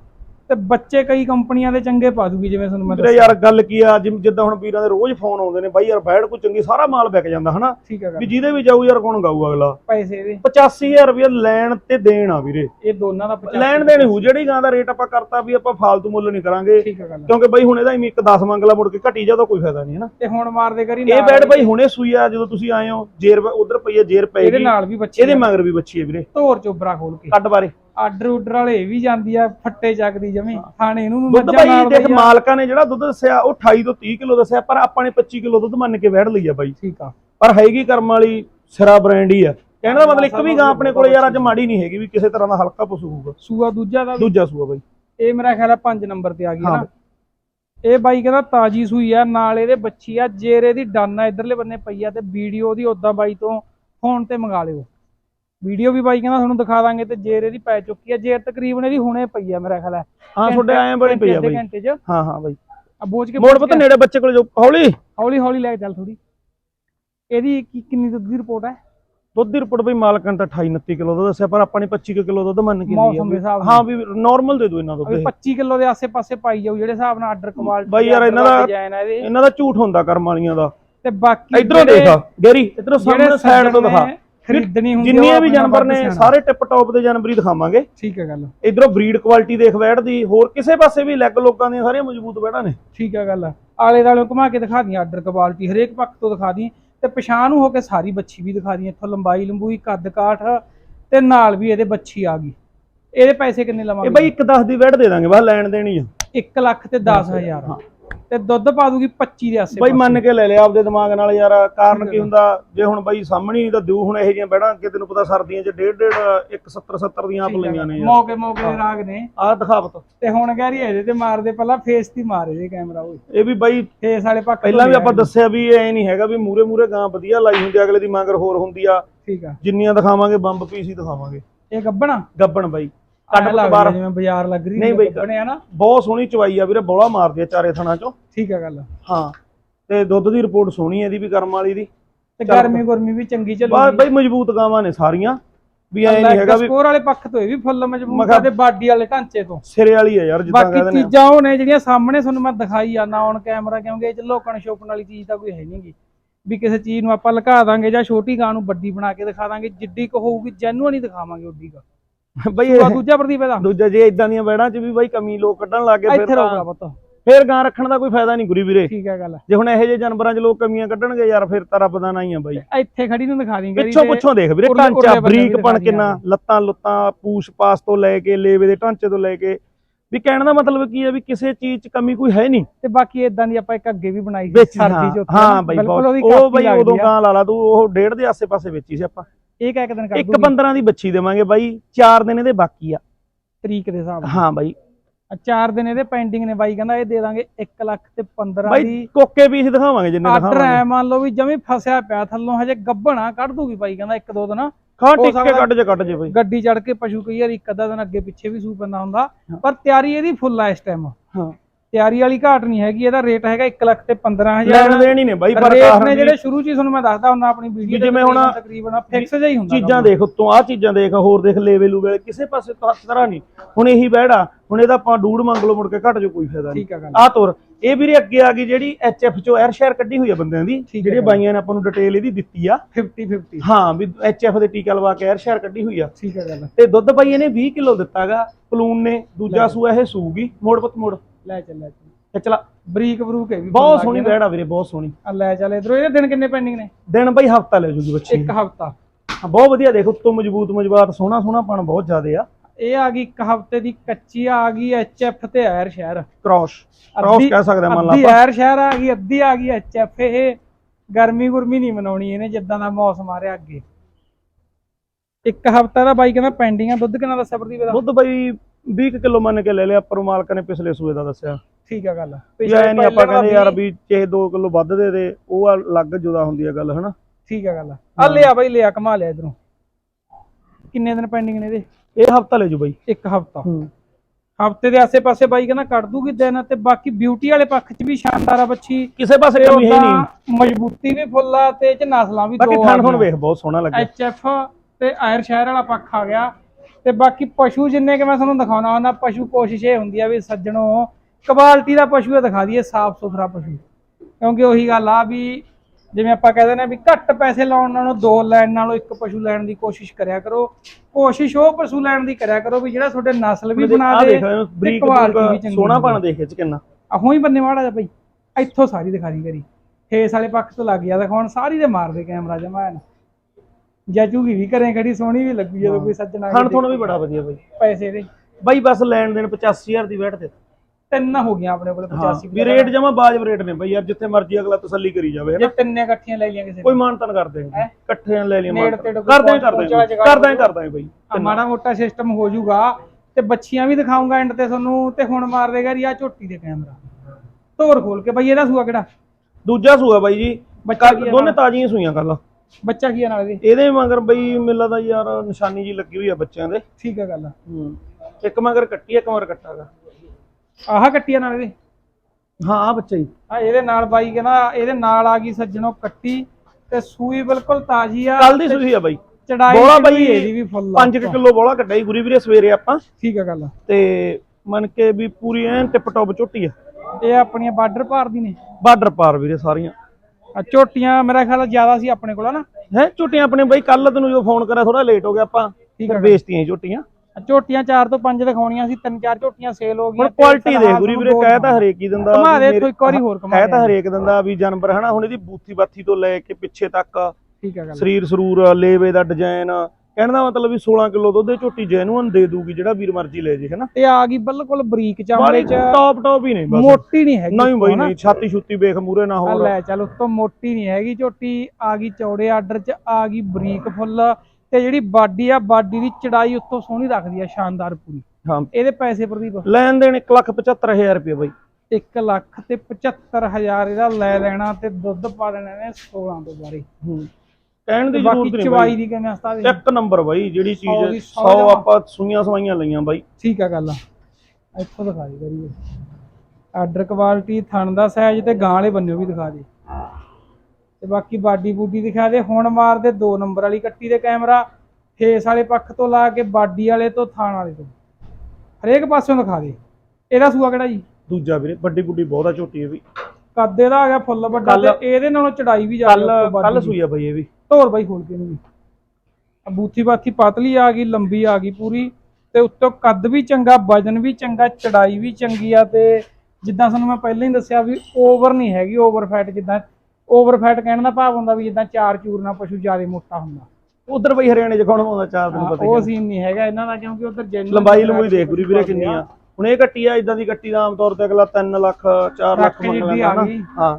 ਤੇ ਬੱਚੇ ਕਈ ਕੰਪਨੀਆਂ ਦੇ ਚੰਗੇ ਪਾ ਦੂਗੀ ਜਿਵੇਂ ਤੁਹਾਨੂੰ ਮੈਂ ਵੀਰੇ ਯਾਰ ਗੱਲ ਕੀ ਆ ਜਿਵੇਂ ਜਿੱਦਾਂ ਹੁਣ ਵੀਰਾਂ ਦੇ ਰੋਜ਼ ਫੋਨ ਆਉਂਦੇ ਨੇ ਬਾਈ ਯਾਰ ਬੈੜ ਕੋ ਚੰਗੀ ਸਾਰਾ ਮਾਲ ਵਿਕ ਜਾਂਦਾ ਹਨਾ? ਠੀਕ ਵੀ ਜਿਹਦੇ ਵੀ ਜਾਊ ਯਾਰ ਕੌਣ ਗਾਊ ਅਗਲਾ? ਪੈਸੇ ਦੇ 85000 ਰੁਪਏ ਲੈਣ ਤੇ ਦੇਣ ਆ ਵੀਰੇ। ਇਹ ਦੋਨਾਂ ਦਾ 50 ਲੈਣ ਦੇਣ ਹੋ ਜਿਹੜੀ ਗਾਂ ਦਾ ਰੇਟ ਆਪਾਂ ਕਰਤਾ ਵੀ ਆਪਾਂ ਫਾਲਤੂ ਮੁੱਲ ਨਹੀਂ ਕਰਾਂਗੇ ਕਿਉਂਕਿ ਬਾਈ ਹੁਣ ਇਹਦਾ ਇੱਕ 10 ਮੰਗ ਲਾ ਮੁੜ ਕੇ ਘਟੀ ਜਾ ਤਾਂ ਕੋਈ ਫਾਇਦਾ ਨਹੀਂ ਹਨਾ? ਤੇ ਹੁਣ ਮਾਰਦੇ ਕਰੀ ਇਹ ਬੈਡ ਬਾਈ ਹੁਣੇ ਸੂਈ ਆ ਜਦੋਂ ਤੁਸੀਂ ਆਏ ਹੋ ਜੇਰ ਉਧਰ ਪਈ ਆ ਜੇਰ ਪੈ ਇਹਦੇ ਨਾਲ ਵੀ ਬੱਚੇ ਇਹਦੇ ਮਗਰ ਵੀ ਬੱਚੀ ਹੈ ਵੀਰੇ। ਧੋਰ ਚੋਬਰਾ ਖੋਲ ਕੇ। ਕੱਢ ਬਾਰੇ। ਆਰਡਰ ਉਡਰ ਵਾਲੇ ਇਹ ਵੀ ਜਾਂਦੀ ਆ ਫੱਟੇ ਚੱਕਦੀ ਜਮੀ ਖਾਣੇ ਇਹਨੂੰ ਦੁੱਧ ਨਾਲ ਦੇਖ। ਮਾਲਕਾਂ ਨੇ ਜਿਹੜਾ ਦੁੱਧ ਦੱਸਿਆ ਉਹ 28 ਤੋਂ 30 ਕਿਲੋ ਦੱਸਿਆ ਪਰ ਆਪਾਂ ਨੇ 25 ਕਿਲੋ ਦੁੱਧ ਮੰਨ ਕੇ ਵੈੜ ਲਈ ਆ ਬਾਈ। ਠੀਕ ਆ। ਪਰ ਹੈਗੀ ਕਰਮ ਵਾਲੀ ਸਿਰਾ ਬ੍ਰਾਂਡ ਹੀ ਆ। ਕਹਿਣ ਦਾ ਮਤਲਬ ਇੱਕ ਵੀ ਗਾਂ ਆਪਣੇ ਕੋਲੇ ਯਾਰ ਅੱਜ ਮਾੜੀ ਨਹੀਂ ਹੈਗੀ ਵੀ ਕਿਸੇ ਤਰ੍ਹਾਂ ਦਾ ਹਲਕਾ ਪਸ਼ੂ ਹੋਊਗਾ ਸੂਆ ਦੂਜਾ ਦਾ ਦੂਜਾ ਸੂਆ ਬਾਈ। ਇਹ ਮੇਰਾ ਖਿਆਲ ਆ 5 ਨੰਬਰ ਤੇ ਆ ਗਈ ਹਾਂ ਨਾ। ਇਹ ਬਾਈ ਕਹਿੰਦਾ ਤਾਜੀ ਸੂਈ ਆ ਨਾਲ ਇਹਦੇ ਬੱਚੀ ਆ ਜੇਰੇ ਦੀ ਡਾਨਾ ਇਧਰਲੇ ਬੰਨੇ ਪਈ ਆ ਤੇ ਵੀਡੀਓ ਦੀ ਉਦਾਂ ਬਾਈ ਤੋਂ ਫੋਨ ਤੇ ਮੰਗਾ ਲਿਓ। ਵੀਡੀਓ ਵੀ ਬਾਈ ਕਹਿੰਦਾ ਤੁਹਾਨੂੰ ਦਿਖਾ ਦਾਂਗੇ ਤੇ ਜੇਰੇ ਦੀ ਪੈ ਚੁੱਕੀ ਆ ਜੇਰ ਤਕਰੀਬਨ ਇਹਦੀ ਹੁਣੇ ਪਈ ਆ ਮੇਰਾ ਖਿਆਲ ਹੈ। ਹਾਂ ਤੁਹਾਡੇ ਆਏ ਬੜੀ ਪਈ ਆ ਬਾਈ। ਘੰਟੇ ਚ। ਹਾਂ ਹਾਂ ਬਾਈ। ਆ ਬੋਝ ਕੇ ਮੋੜ ਪਤਾ ਨੇੜੇ ਬੱਚੇ ਕੋਲੇ ਜੋ ਹੌਲੀ। ਹੌਲੀ ਹੌਲੀ ਲੈ ਚੱਲ ਥੋੜੀ ਇਹਦੀ ਕੀ- ਕਿੰਨੀ ਦੁੱਧ ਦੀ ਰਿਪੋਰਟ ਹੈ? ਦੁੱਧ ਦੀ ਰਿਪੋਰਟ ਬਈ ਮਾਲਕਾਂ ਤਾਂ 28 29 ਕਿਲੋ ਦਾ ਦੱਸਿਆ ਪਰ ਆਪਾਂ ਨੇ 25 ਕਿਲੋ ਦੁੱਧ ਮੰਨ ਕੇ ਲਈ ਆ ਮੌਸਮ ਦੇ ਵੀ। ਹਿਸਾਬ ਨਾਲ। ਹਾਂ ਵੀ ਨਾਰਮਲ ਦੇ ਦਿਓ ਇਹਨਾਂ ਦੁੱਧ ਅਭੀ ਇਹ। 25 ਕਿਲੋ ਦੇ ਆਸੇ-ਪਾਸੇ ਪਾਈ ਜਾਊ ਜਿਹੜੇ ਹਿਸਾਬ ਨਾਲ ਆਰਡਰ ਕੁਆਲਿਟੀ ਬਾਈ ਯਾਰ ਇਹਨਾਂ ਦਾ- ਹੈ ਇਹਦੇ। ਇਹਨਾਂ ਦਾ ਝੂਠ ਹੁੰਦਾ ਕਰਮ ਵਾਲੀਆਂ ਦਾ। ਤੇ ਬਾਕੀ ਇਧਰੋਂ ਦੇਖ ਗੈਰੀ ਇਧਰੋਂ ਸਾਹਮਣੇ ਸਾਈਡ ਤੋਂ ਦਿਖਾ। ਖਰੀਦਣੀ ਹੁੰਦੀ ਜਿੰਨੀਆਂ ਵੀ ਜਾਨਵਰ ਨੇ। ਸਾਰੇ ਟਿਪ ਟੌਪ ਦੇ ਜਾਨਵਰ ਹੀ ਦਿਖਾਵਾਂਗੇ। ਠੀਕ ਹੈ ਗੱਲ। ਇਧਰੋਂ ਬਰੀਡ ਕੁਆਲਿਟੀ ਦੇਖ ਬੈੜ ਦੀ ਹੋਰ ਕਿਸੇ ਪਾਸੇ ਵੀ ਲੈਗ ਲੋਕਾਂ ਦੀਆਂ ਸਾਰੀਆਂ ਮਜ਼ਬੂਤ ਬੈੜਾਂ ਨੇ। ਠੀਕ ਹੈ ਗੱਲ ਆਲੇ ਦਾਲੇ ਘੁਮਾ ਕੇ ਦਿਖਾ ਦੀਆਂ ਆਰਡਰ ਕੁਆਲਿਟੀ ਹਰੇਕ ਪੱਖ ਤੋਂ ਦਿਖਾ ਦੀ ਤੇ ਪਛਾਣ ਹੋ ਕੇ ਸਾਰੀ ਬੱਚੀ ਵੀ ਦਿਖਾ ਦੀ ਇੱਥੋਂ ਲੰਬਾਈ ਲੰਬੂਈ ਕੱਦ ਕਾਠ ਤੇ ਨਾਲ ਵੀ ਇਹਦੇ ਬੱਚੀ ਆ ਗਈ। ਇਹਦੇ ਪੈਸੇ ਕਿੰਨੇ ਇਹ ਲਵਾਂਗੇ ਬਈ ਇੱਕ 10 ਦੀ ਬੈੜ ਦੇ ਦਾਂਗੇ ਬਸ ਲੈਣ ਦੇਣੀ ਆ। 1 ਲੱਖ ਤੇ 10000 ਤੇ ਦੁੱਧ ਪਾ ਦੂਗੀ 25 ਦੇ ਆਸੇ ਬਈ ਮੰਨ ਕੇ ਲੈ ਲਿਆ ਆਪਦੇ ਦਿਮਾਗ ਨਾਲ ਯਾਰ ਕਾਰਨ ਕੀ ਹੁੰਦਾ? ਜੇ ਹੁਣ ਬਈ ਸਾਹਮਣੇ ਨਹੀਂ ਤਾਂ ਦਿਉ ਹੁਣ ਇਹੋ ਜਿਹੀਆਂ ਬੈੜਾਂ ਅੱਗੇ ਤੈਨੂੰ ਪਤਾ ਸਰਦੀਆਂ 'ਚ ਡੇਢ ਡੇਢ 1 70 70 ਦੀਆਂ ਆਪ ਲਈਆਂ ਨੇ ਮੌਕੇ ਮੌਕੇ ਦੇ ਰਾਗ ਨੇ। ਆਹ ਦਿਖਾਵਤ ਤੇ ਹੁਣ ਕਹਿ ਰਹੀ ਇਹਦੇ ਤੇ ਮਾਰਦੇ ਪਹਿਲਾਂ ਫੇਸ ਤੇ ਮਾਰੇ ਜੇ ਕੈਮਰਾ ਓਏ। ਇਹ ਵੀ ਬਾਈ ਫੇਸ ਵਾਲੇ ਪੱਖ ਪਹਿਲਾਂ ਵੀ ਆਪਾਂ। ਦੱਸਿਆ ਵੀ ਇਹ ਨਹੀਂ ਹੈਗਾ ਵੀ ਮੂਰੇ ਮੂਰੇ ਗਾਂ ਵਧੀਆ ਲਾਈ ਹੁੰਦੀ ਅਗਲੇ ਦੀ ਮਗਰ ਹੋਰ ਹੁੰਦੀ ਆ। ਠੀਕ ਆ। ਜਿੰਨੀਆਂ ਦਿਖਾਵਾਂਗੇ ਬੰਬ ਪੀਸ ਹੀ ਦਿਖਾਵਾਂਗੇ। ਇਹ ਗੱਬਣਾ? ਗੱਬਣ ਬਾਈ। ਕੱਢ ਬਾਰ ਜਿਵੇਂ ਬਾਜ਼ਾਰ ਲੱਗ ਰਹੀ ਨਹੀਂ ਬਈ, ਗੱਬਣੇ ਆ ਨਾ। ਬਹੁਤ ਸੋਹਣੀ ਚਵਾਈ ਆ ਵੀਰੇ ਬੋਲਾ ਮਾਰਦੀ ਆ ਚਾਰੇ ਥਣਾ ਚੋਂ। ਠੀਕ ਆ ਗੱਲ। ਹਾਂ ਤੇ ਦੁੱਧ ਦੀ ਰਿਪੋਰਟ ਸੋਹਣੀ ਇਹਦੀ ਵੀ ਕਰਮ ਵਾਲੀ ਦੀ। ਤੇ ਗਰਮੀ ਗੁਰਮੀ ਵੀ ਚੰਗੀ ਚੱਲੂਗੀ। ਬਈ ਮਜ਼ਬੂਤ ਗਾਵਾਂ ਨੇ ਸਾਰੀਆਂ। ਵੀ ਐ ਨਹੀਂ ਹੈਗਾ ਵੀ ਸਕੋਰ ਵਾਲੇ ਪੱਖ ਤੋਂ ਇਹ ਵੀ ਫੁੱਲ ਮਜ਼ਬੂਤ ਆ ਤੇ ਬਾਡੀ ਵਾਲੇ ਢਾਂਚੇ ਤੋਂ। ਸਿਰੇ ਵਾਲੀ ਆ ਯਾਰ ਜਿੱਦਾਂ ਬਾਕੀ ਕਹਿੰਦੇ ਨੇ। ਚੀਜ਼ਾਂ ਉਹ ਨੇ ਜਿਹੜੀਆਂ ਸਾਹਮਣੇ ਤੁਹਾਨੂੰ ਮੈਂ ਦਿਖਾਈ ਆ ਨਾ ਔਨ ਕੈਮਰਾ ਕਿਉਂਕਿ ਇਹ ਚ ਲੋਕਣ ਛੋਪਣ ਵਾਲੀ ਚੀਜ਼ ਤਾਂ ਕੋਈ ਹੈ ਨਹੀਂਗੀ ਵੀ ਕਿਸੇ ਚੀਜ਼ ਨੂੰ ਆਪਾਂ ਲੁਕਾ ਦਾਂਗੇ ਜਾਂ ਛੋਟੀ ਗਾਂ ਨੂੰ ਵੱਡੀ ਬਣਾ ਕੇ ਦਿਖਾ ਦਾਂਗੇ ਜਿੱਡੀ ਕੁ ਹੋਊਗੀ ਜੈਨੂਅਨ ਹੀ ਦਿਖਾਵਾਂਗੇ ਓਡੀ ਕੁ। ਬਈ ਇਹ ਦੂਜਾ ਪ੍ਰਦੀਪ ਇਹਦਾ? ਦੂਜਾ ਜੇ ਇਦਾਂ ਦੀਆਂ ਬੈੜਾਂ 'ਚ ਵੀ ਬਾਈ ਕਮੀ ਲੋਕ ਕੱਢਣ ਲੱਗ ਗਏ ਫਿਰ ਇੱਥੇ ਰਹੂਗਾ ਤਾਂ ਪੁੱਤ। ਫਿਰ ਗਾਂ ਰੱਖਣ ਦਾ ਕੋਈ ਫਾਇਦਾ ਨਹੀਂ ਗੁਰੀ ਵੀਰੇ। ਠੀਕ ਹੈ ਗੱਲ। ਜੇ ਹੁਣ ਇਹੋ ਜਿਹੇ ਜਾਨਵਰਾਂ 'ਚ ਲੋਕ ਕਮੀਆਂ ਕੱਢਣਗੇ ਯਾਰ ਫਿਰ ਤਾਂ ਰੱਬ ਦਾ ਨਾ ਹੀ ਆ ਬਾਈ। ਇੱਥੇ ਖੜੀ ਨੂੰ ਦਿਖਾ ਦੇਂਗੇ ਪਿੱਛੋਂ ਪੁੱਛੋਂ ਦੇਖ ਵੀਰੇ ਢਾਂਚਾ ਬਰੀਕਪਣ ਦਿਖਾ ਕਿੰਨਾ ਲੱਤਾਂ ਲੁੱਤਾਂ ਪੂਛ ਪਾਸ ਤੋਂ ਲੈ ਕੇ ਲੇਵੇ ਦੇ ਢਾਂਚੇ ਤੋਂ ਲੈ ਕੇ। ਵੀ ਕਹਿਣ ਦਾ ਮਤਲਬ ਕੀ ਹੈ ਵੀ ਕਿਸੇ ਚੀਜ਼ 'ਚ ਕਮੀ ਕੋਈ ਹੈ ਨਹੀਂ। ਤੇ ਬਾਕੀ ਇਦਾਂ ਦੀ ਆਪਾਂ ਇੱਕ ਅੱਗੇ ਵੀ ਬਣਾਈ ਸੀ ਸਰਦੀ ਚ ਹਾਂ ਬਾਈ ਉਹ ਬਾਈ ਉਦੋਂ। ਗਾਂ ਲਾ ਲਾ ਤੂੰ ਉਹ ਡੇਢ ਦੇ ਆਸੇ-ਪਾਸੇ ਵੇਚੀ ਸੀ ਆਪਾਂ। ਇਹ ਕੇ ਦਿਨ ਕਰ ਇੱਕ ਦੂੰਗੀ। 15 ਦੀ ਬੱਚੀ ਦੇਵਾਂਗੇ ਬਾਈ 4 ਦਿਨ ਇਹਦੇ ਬਾਕੀ ਆ। ਤਰੀਕ ਦੇ ਹਿਸਾਬ ਨਾਲ। ਹਾਂ ਬਾਈ। ਆ ਚਾਰ ਦਿਨ ਇਹਦੇ ਪੈਂਡਿੰਗ ਨੇ ਬਾਈ ਕਹਿੰਦਾ ਇਹ ਦੇ ਦਾਂਗੇ 1 ਲੱਖ ਤੇ 15 ਬਾਈ ਦੀ। ਕੋਕੇ ਪੀਸ ਦਿਖਾਵਾਂਗੇ ਜਿੰਨੇ ਆਰਡਰ ਦਿਖਾਵਾਂਗੇ। ਐ ਮੰਨ ਲਓ ਵੀ ਜਮੀ ਫਸਿਆ ਪਿਆ ਥੱਲੋਂ ਹਜੇ ਗੱਬਣਾ ਕੱਢ ਦੂਗੀ ਬਾਈ ਕਹਿੰਦਾ ਇੱਕ ਦੋ ਦਿਨ। ਖਾਂ ਹੋ ਟਿੱਕੇ ਸਕਦਾ- ਕੱਢ ਜੇ ਕੱਢ ਜੇ ਬਾਈ। ਗੱਡੀ ਚੜ ਕੇ ਪਸ਼ੂ ਕਈ ਵਾਰ ਇੱਕ ਅੱਧਾ ਦਿਨ ਅੱਗੇ ਪਿੱਛੇ ਵੀ ਸੂ ਪੈਂਦਾ ਹੁੰਦਾ ਪਰ ਤਿਆਰੀ ਇਹਦੀ ਫੁੱਲ ਆ ਇਸ ਟਾਈਮ ਹਾਂ। ਤਿਆਰੀ ਵਾਲੀ ਘਾਟ ਨਹੀਂ ਹੈਗੀ ਇਹਦਾ ਰੇਟ ਹੈਗਾ 1 ਲੱਖ ਤੇ 15000 ਲੈਣ ਦੇਣ ਹੀ ਨੇ ਬਾਈ ਪਰ ਰੇਟ ਨੇ ਜਿਹੜੇ ਸ਼ੁਰੂ ਚ ਹੀ ਤੁਹਾਨੂੰ ਮੈਂ ਦੱਸਦਾ ਹੁੰਦਾ ਆਪਣੀ ਵੀਡੀਓ ਜਿਵੇਂ ਹੁਣ ਤਕਰੀਬਨ ਫਿਕਸ ਜਿਹਾ ਹੀ ਹੁੰਦਾ ਚੀਜ਼ਾਂ ਦੇਖ ਉੱਤੋਂ ਆ ਚੀਜ਼ਾਂ ਦੇਖ ਹੋਰ ਦੇਖ ਲੇਵੇ ਲੂਵੇ ਕਿਸੇ ਪਾਸੇ ਤਰ੍ਹਾਂ ਨਹੀਂ। ਹੁਣ ਇਹੀ ਬਹਿੜਾ ਹੁਣ ਇਹਦਾ ਆਪਾਂ ਡੂੜ ਮੰਗ ਲਓ ਮੁੜ ਕੇ ਘਟ ਜੋ ਕੋਈ ਫਾਇਦਾ ਨਹੀਂ। ਆ ਤੁਰ ਇਹ ਵੀਰੇ ਅੱਗੇ ਆ ਗਈ ਜਿਹੜੀ ਐਚਐਫ ਚੋਂ 에ਅਰ ਸ਼ੇਅਰ ਕੱਢੀ ਹੋਈ ਆ ਬੰਦਿਆਂ ਦੀ ਜਿਹੜੇ ਬਾਈਆਂ ਨੇ ਆਪਾਂ ਨੂੰ ਡਿਟੇਲ ਇਹਦੀ ਦਿੱਤੀ ਆ। 50 50 ਹਾਂ ਵੀ ਐਚਐਫ ਦੇ ਟੀਕਾ ਲਵਾ ਕੇ 에ਅਰ ਸ਼ੇਅਰ ਕੱਢੀ ਹੋਈ ਆ। ਠੀਕ ਹੈ ਗੱਲ। ਤੇ ਦੁੱਧ ਬਾਈ ਇਹਨੇ 20 ਕਿਲੋ ਦਿੱਤਾਗਾ ਪਲੂਨ ਨੇ ਦੂਜਾ ਸੂਆ ਇਹ ਸੂਗੀ। ਮੋੜ ਪਤ ਮੋੜ। ਲੈ ਚੱਲ ਲੈ ਚੱਲ। ਤੇ ਚਲਾ ਬਰੀਕ ਬਰੂਕ ਹੈ ਵੀ ਬਹੁਤ ਸੋਹਣੀ ਬਹਿੜਾ ਵੀਰੇ ਬਹੁਤ ਸੋਹਣੀ। ਆ ਲੈ ਚੱਲ ਇਧਰੋਂ ਇਹਦੇ ਦਿਨ ਕਿੰਨੇ ਪੈਂਡਿੰਗ ਨੇ? ਦਿਨ ਬਾਈ ਹਫਤਾ ਲੈ ਜੂਗੀ ਬੱਚੀ। ਇੱਕ ਹਫਤਾ। ਹਾਂ, ਬਹੁਤ ਵਧੀਆ ਦੇਖ ਉੱਤੋਂ ਮਜ਼ਬੂਤ ਮਜ਼ਬਾਤ ਸੋਹਣਾ ਸੋਹਣਾ ਪਣ ਬਹੁਤ ਜ਼ਿਆਦੇ ਆ। ਇਹ ਆ ਗਈ ਇੱਕ ਹਫ਼ਤੇ ਦੀ ਕੱਚੀ ਆ ਗਈ ਐਚਐਫ ਤੇ ਐਰ ਸ਼ਹਿਰ। ਕ੍ਰਾਸ ਕ੍ਰਾਸ ਕਹਿ ਸਕਦੇ ਆ ਮੰਨ ਲਾ ਅੱਧੀ ਆਪਾਂ। ਐਰ ਸ਼ਹਿਰ ਆ ਗਈ ਅੱਧੀ ਆ ਗਈ ਐਚਐਫ ਇਹ ਗਰਮੀ ਗੁਰਮੀ ਨਹੀਂ ਮਨਾਉਣੀ ਇਹਨੇ ਜਿੱਦਾਂ ਦਾ ਮੌਸਮ ਆ ਰਿਹਾ ਅੱਗੇ। ਇੱਕ ਹਫਤਾ ਦਾ ਬਾਈ ਕਹਿੰਦਾ ਪੈਂਡਿੰਗ ਆ ਦੁੱਧ ਕਿੰਨਾ ਦੱਸਿਆ ਪ੍ਰਦੀਪ ਦਾ ਦੁੱਧ ਬਾਈ 20 ਕਿਲੋ ਮੰਨ ਕੇ ਲੈ ਲਿਆ ਪਰ ਮਾਲਕ ਨੇ ਪਿਛਲੇ ਸੂਏ ਦਾ ਦੱਸਿਆ। ਠੀਕ ਆ ਗੱਲ। ਐ ਨਹੀਂ ਆਪਾਂ ਕਹਿੰਦੇ ਯਾਰ ਵੀ ਚਾਹੇ 2 ਕਿਲੋ ਵੱਧ ਦੇ ਦੇ ਉਹ ਅਲੱਗ ਜੁਦਾ ਹੁੰਦੀ ਆ ਗੱਲ ਹਨਾ? ਠੀਕ ਆ ਗੱਲ। ਆ ਲਿਆ ਬਾਈ ਲਿਆ ਕਮਾ ਲਿਆ ਇਧਰੋਂ। ਕਿੰਨੇ ਦਿਨ ਪੈਂਡਿੰਗ ਨੇ ਇਹਦੇ? ਇਹ ਹਫਤਾ ਲੈ ਜੂ ਬਾਈ। ਇੱਕ ਹਫਤਾ। ਹਫ਼ਤੇ ਦੇ ਆਸੇ-ਪਾਸੇ ਬਾਈ ਕਹਿੰਦਾ ਕੱਢ ਦੂਗੀ ਦਿਨ ਤੇ ਬਾਕੀ ਬਿਊਟੀ ਵਾਲੇ ਪੱਖ 'ਚ ਵੀ ਸ਼ਾਨਦਾਰ ਆ ਬੱਚੀ। ਕਿਸੇ ਪਾਸੇ ਕਮੀ ਹੈ ਨਹੀਂ। ਮਜ਼ਬੂਤੀ ਵੀ ਫੁੱਲ ਆ ਤੇ ਇਹ 'ਚ ਨਸਲਾਂ ਵੀ ਬਾਕੀ ਦੋ ਥਣ ਥਣ ਵੇਖ ਬਹੁਤ ਸੋਹਣਾ ਲੱਗਿਆ। ਐਚ ਐਫ ਤੇ ਆਇਰ ਸ਼ਹਿਰ ਵਾਲਾ ਪੱਖ ਆ ਗਿਆ। ਤੇ ਬਾਕੀ ਪਸ਼ੂ ਜਿੰਨੇ ਕਿ ਮੈਂ ਤੁਹਾਨੂੰ ਦਿਖਾਉਣਾ ਹੁੰਦਾ ਪਸ਼ੂ ਕੋਸ਼ਿਸ਼ ਇਹ ਹੁੰਦੀ ਆ ਵੀ ਸੱਜਣੋ ਕੁਆਲਿਟੀ ਦਾ ਪਸ਼ੂ ਦਿਖਾ ਦਈਏ ਸਾਫ਼ ਸੁਥਰਾ ਪਸ਼ੂ। ਕਿਉਂਕਿ ਉਹੀ ਗੱਲ ਆ ਵੀ ਜਿਵੇਂ ਆਪਾਂ ਕਹਿੰਦੇ ਨੇ ਵੀ ਘੱਟ ਪੈਸੇ ਲਾਉਣ ਨਾਲੋਂ ਦੋ ਲੈਣ ਨਾਲੋਂ ਇੱਕ ਪਸ਼ੂ ਲੈਣ ਦੀ ਕੋਸ਼ਿਸ਼ ਕਰਿਆ ਕਰੋ। ਕੋਸ਼ਿਸ਼ ਉਹ ਪਸ਼ੂ ਲੈਣ ਦੀ ਕਰਿਆ ਕਰੋ ਵੀ ਜਿਹੜਾ ਤੁਹਾਡੇ ਨਸਲ ਵੀ ਬਣਾ ਦੇ ਤੇ ਕੁਆਲਿਟੀ ਵੀ ਚੰਗੀ ਸੋਹਣਾ। ਪਣ ਦੇਖ ਚ ਕਿੰਨਾ ਆਹੋਂ ਹੀ ਬੰਨੇ ਮਾੜਾ ਜਾ ਭਾਈ ਇੱਥੋਂ ਸਾਰੀ ਦਿਖਾ ਦੀ ਕਰੀ। ਫੇਸ ਵਾਲੇ ਪੱਖ ਤੋਂ ਲੱਗ ਗਿਆ ਦਿਖਾਉਣ ਸਾਰੀ ਦੇ ਮਾਰਦੇ ਕੈਮਰਾ ਜਮਾ ਐਨ ਜੱਜੂਗੀ ਵੀ ਘਰੇ ਖੜੀ ਸੋਹਣੀ ਵੀ ਲੱਗੂ ਜਦੋਂ ਕੋਈ ਸੱਜਣਾ ਥਣ ਥਣ ਵੀ ਬੜਾ ਵਧੀਆ ਬਾਈ। ਪੈਸੇ ਦੇ। ਬਾਈ ਬਸ ਲੈਣ ਦੇਣ 85000 ਦੀ ਵੈਟ ਦੇ। ਤਿੰਨ ਹੋ ਗਈਆਂ ਆਪਣੇ ਕੋਲ 85 ਵੀ ਰੇਟ ਜਮਾ ਬਾਜਬ ਰੇਟ ਨੇ ਬਾਈ ਯਾਰ ਜਿੱਥੇ ਮਰਜ਼ੀ ਅਗਲਾ ਤਸੱਲੀ ਕਰੀ ਜਾਵੇ ਜੇ ਤਿੰਨੇ ਇਕੱਠੀਆਂ ਲੈ ਲਈਆਂ ਕਿਸੇ ਕੋਈ ਮਾਨਤਨ ਕਰਦੇ ਹੈਂ? ਇਕੱਠਿਆਂ ਲੈ ਨੇੜ ਮਾਨਤਨ। ਕਰਦੇ ਕਰਦੇ ਕਰਦਾ ਕਰਦਾ ਬਾਈ। ਆ ਮਾੜਾ ਮੋਟਾ ਸਿਸਟਮ ਹੋ ਜਾਊਗਾ ਤੇ ਬੱਚੀਆਂ ਵੀ ਦਿਖਾਉਂਗਾ ਐਂਡ ਤੇ ਤੁਹਾਨੂੰ ਤੇ ਹੁਣ ਮਾਰ ਦੇਗਾ ਰਿਆ ਝੋਟੀ ਦੇ ਕੈਮਰਾ ਧੋਰ ਖੋਲ ਕੇ ਬਈ ਇਹਦਾ ਸੂਆ ਕਿਹੜਾ? ਦੂਜਾ ਸੂਆ ਬਾਈ ਜੀ। ਕੀ ਆ ਦੋਨੇ? ਤਾਜ਼ੀਆਂ ਸੂਈਆਂ ਕੱਲ ਬੱਚਾ ਕੀ ਆ ਨਾਲ ਇਹਦੇ? ਇਹਦੇ ਮਗਰ ਬਈ ਮਿਲਦਾ ਦਾ ਯਾਰ ਨਿਸ਼ਾਨੀ ਜੀ ਲੱਗੀ ਹੋਈ ਆ ਬੱਚਿਆਂ ਦੇ। ਠੀਕ ਆ ਗੱਲ ਹੂੰ। ਇੱਕ ਮਗਰ ਕੱਟੀ ਇੱਕ ਮਗਰ ਕੱਟਾਗਾ ਆਹ ਕੱਟੀ ਆ ਨਾਲ ਇਹਦੇ? ਹਾਂ ਆ ਬੱਚਾ ਹੀ ਆ ਇਹਦੇ ਨਾਲ ਬਾਈ ਕਹਿੰਦਾ ਇਹਦੇ ਨਾਲ ਆ ਗਈ ਸੱਜਣੋ ਕੱਟੀ ਤੇ ਸੂਈ ਬਿਲਕੁਲ ਤਾਜ਼ੀ ਆ ਕੱਲ ਦੀ ਸੂਈ ਆ ਬਾਈ। ਚੜਾਈ ਬੋਲਾ ਬਾਈ ਇਹਦੀ ਵੀ ਫੁੱਲ ਆ। 5 ਕਿਲੋ ਬੋਲਾ ਕੱਢਿਆ ਸੀ ਗੁਰੀ ਵੀਰੇ ਸਵੇਰੇ ਆਪਾਂ। ਠੀਕ ਆ ਗੱਲ ਤੇ ਮੰਨ ਕੇ ਵੀ ਪੂਰੀ ਐਨ ਟਿਪ ਟੌਪ ਝੋਟੀ ਆ। ਇਹ ਆਪਣੀਆਂ ਬਾਰਡਰ ਪਾਰ ਦੀ ਨੇ? ਬਾਰਡਰ ਪਾਰ ਵੀਰੇ ਸਾਰੀਆਂ। ਆ ਝੋਟੀਆਂ ਮੇਰਾ ਖਿਆਲ ਜ਼ਿਆਦਾ ਸੀ ਆਪਣੇ ਕੋਲ ਹਨਾ? ਹੈ? ਝੋਟੀਆਂ ਆਪਣੇ ਬਾਈ ਕੱਲ ਤੈਨੂੰ ਜੋ ਫੋਨ ਕਰਿਆ ਥੋੜਾ ਲੇਟ ਹੋ ਗਿਆ ਆਪਾਂ ਠੀਕ ਆ ਵੇਚਤੀਆਂ ਝੋਟੀਆਂ। ਆ ਝੋਟੀਆਂ 4 ਤੋਂ 5 ਦਿਖਾਉਣੀਆਂ ਸੀ ਤਿੰਨ ਚਾਰ ਝੋਟੀਆਂ ਸੇਲ ਹੋ ਗਈਆਂ ਹੁਣ ਕੁਆਲਿਟੀ ਦੇ ਗੁਰੀ ਵੀਰੇ ਕਹਿ ਤਾਂ ਹਰੇਕ ਹੀ ਦਿੰਦਾ ਘੁਮਾ ਦੇ ਇੱਥੋਂ ਇੱਕ ਵਾਰੀ ਹੋਰ ਘੁਮਾ ਕਹਿ ਤਾਂ। ਹਰੇਕ ਦਿੰਦਾ ਵੀ ਜਾਨਵਰ ਹਨਾ ਹੁਣ ਇਹਦੀ ਬੂਥੀ ਬਾਥੀ ਤੋਂ ਲੈ ਕੇ ਪਿੱਛੇ ਤੱਕ ਠੀਕ ਆ ਗੱਲ। ਸਰੀਰ ਸਰੂਰ ਲੇਵੇ ਦਾ ਡਿਜ਼ਾਈਨ ਕਹਿਣ ਦਾ ਮਤਲਬ ਵੀ 16 ਕਿਲੋ ਦੁੱਧ ਦੀ ਝੋਟੀ ਜੈਨੂਅਨ ਦੇ ਦੂਗੀ ਜਿਹੜਾ ਵੀਰ ਮਰਜ਼ੀ ਲੈ ਜੇ ਹਨਾ? ਤੇ ਆ ਗਈ ਬਿਲਕੁਲ ਬਰੀਕ ਚਾਮੜੇ ਚ। ਟੌਪ ਟੌਪ ਹੀ ਨੇ ਬਸ। ਮੋਟੀ ਨਹੀਂ ਹੈਗੀ ਨਹੀਂ ਬਈ? ਨਹੀਂ ਛਾਤੀ ਛੁੱਤੀ ਵੇਖ ਮੂਰੇ ਨਾ ਹੋਰ। ਲੈ ਚੱਲ ਉੱਤੋਂ ਮੋਟੀ ਨਹੀਂ ਹੈਗੀ ਝੋਟੀ ਆ ਗਈ ਚੌੜੇ ਆਰਡਰ ਚ ਆ ਗਈ ਬਰੀਕ ਫੁੱਲ। ਤੇ ਜਿਹੜੀ ਬਾਡੀ ਆ ਬਾਡੀ ਦੀ ਚੜਾਈ ਉੱਤੋਂ ਸੋਹਣੀ ਰੱਖਦੀ ਆ ਸ਼ਾਨਦਾਰ ਪੂਰੀ। ਹਾਂ। ਇਹਦੇ ਪੈਸੇ ਪ੍ਰਦੀਪ? ਲੈਣ ਦੇਣ 175000 ਰੁਪਏ ਬਾਈ। 1 ਲੱਖ ਤੇ 75000 ਇਹਦਾ ਲੈ ਲੈਣਾ ਤੇ ਦੁੱਧ ਪਾ ਦੇਣਾ ਨੇ 16 ਤੋਂ ਬਾਰੇ। ਹੂੰ। ਕਹਿਣ ਦੀ ਜ਼ਰੂਰਤ ਨਹੀਂ ਚਵਾਈ ਦੀ ਕਿਵੇਂ ਹਸਤਾ ਦੇ? ਇੱਕ ਨੰਬਰ ਬਾਈ ਜਿਹੜੀ ਚੀਜ਼ ਸੌ 100 ਜਮਾਂ। ਆਪਾਂ ਸੂਈਆਂ ਸਵਾਈਆਂ ਲਈਆਂ ਬਾਈ। ਠੀਕ ਆ ਗੱਲ ਆ। ਇੱਥੋਂ ਦਿਖਾ ਦੇ ਕਰੀਏ। ਆਰਡਰ ਕੁਆਲਿਟੀ ਥਣ ਦਾ ਸਾਈਜ਼ ਤੇ ਗਾਂ ਵਾਲੇ ਬੰਨਿਓ ਵੀ ਦਿਖਾ ਦੇ। ਤੇ ਬਾਕੀ ਬਾਡੀ ਬੂਡੀ ਦਿਖਾ ਦੇ। ਹੁਣ ਮਾਰ ਦੇ 2 ਨੰਬਰ ਵਾਲੀ ਕੱਟੀ ਦੇ ਕੈਮਰਾ। ਫੇਸ ਵਾਲੇ ਪੱਖ ਤੋਂ ਲਾ ਕੇ ਬਾਡੀ ਵਾਲੇ ਤੋਂ ਥਣ ਵਾਲੇ ਤੋਂ। ਹਰੇਕ ਪਾਸਿਓਂ ਦਿਖਾ ਦੇ। ਇਹਦਾ ਸੂਆ ਕਿਹੜਾ ਜੀ? ਦੂਜਾ ਵੀਰੇ ਵੱਡੀ ਬੁੱਡੀ ਬਹੁਤ ਝੋਟੀ ਇਹ ਵੀ। ਕੱਦ ਇਹਦਾ ਆ ਗਿਆ ਫੁੱਲ ਵੱਡਾ ਕੱਲ੍ਹ- ਤੇ ਇਹਦੇ ਨਾਲੋਂ ਚੜਾਈ ਵੀ ਜ਼ਿਆਦਾ ਕੱਲ ਕੱਲ ਦੀ। ਸੂਈ ਆ ਬਾਈ ਇਹ ਵੀ। ਧੋਰ ਬਾਈ ਖੋਲ ਕੇ ਆ ਬੂਥੀ ਬਾਥੀ ਪਤਲੀ ਆ ਗਈ ਲੰਬੀ ਆ ਗਈ ਪੂਰੀ ਤੇ ਉੱਤੋਂ ਕੱਦ ਵੀ ਚੰਗਾ ਵਜਨ ਵੀ ਚੰਗਾ ਚੜਾਈ ਵੀ ਚੰਗੀ ਆ ਤੇ ਜਿੱਦਾਂ ਤੁਹਾਨੂੰ ਮੈਂ ਪਹਿਲਾਂ ਹੀ ਦੱਸਿਆ ਵੀ ਓਵਰ ਨਹੀਂ ਹੈਗੀ ਓਵਰ ਫੈਟ ਜਿੱਦਾਂ ਓਵਰ ਫੈਟ ਕਹਿਣ ਦਾ ਭਾਵ ਹੁੰਦਾ ਵੀ ਜਿੱਦਾਂ ਚਾਰ ਚੂਰ ਨਾਲ ਪਸ਼ੂ ਜ਼ਿਆਦਾ ਮੋਟਾ ਹੁੰਦਾ। ਉਧਰ ਬਈ ਹਰਿਆਣੇ ਚ ਕੌਣ ਪਾਉਂਦਾ ਚਾਰ ਹਾਂ, ਪਤਾ ਉਹ ਹੀ ਸੀਨ ਨਹੀਂ ਹੈਗਾ ਇਹਨਾਂ ਦਾ ਕਿਉਂਕਿ ਉਧਰ ਜੈਨੂਅਲ ਲੰਬਾਈ ਲੰਬੂਈ ਦੇਖ ਗੁਰੀ ਵੀਰੇ ਕਿੰਨੀ ਆ। ਹੁਣ ਇਹ ਕੱਟੀ ਆ ਇਦਾਂ ਦੀ ਕੱਟੀ ਦਾ ਆਮ ਤੌਰ ਤੇ ਅਗਲਾ 3 ਲੱਖ 4 ਲੱਖ ਮੰਗ ਲੈਂਦਾ ਨਾ। ਹਾਂ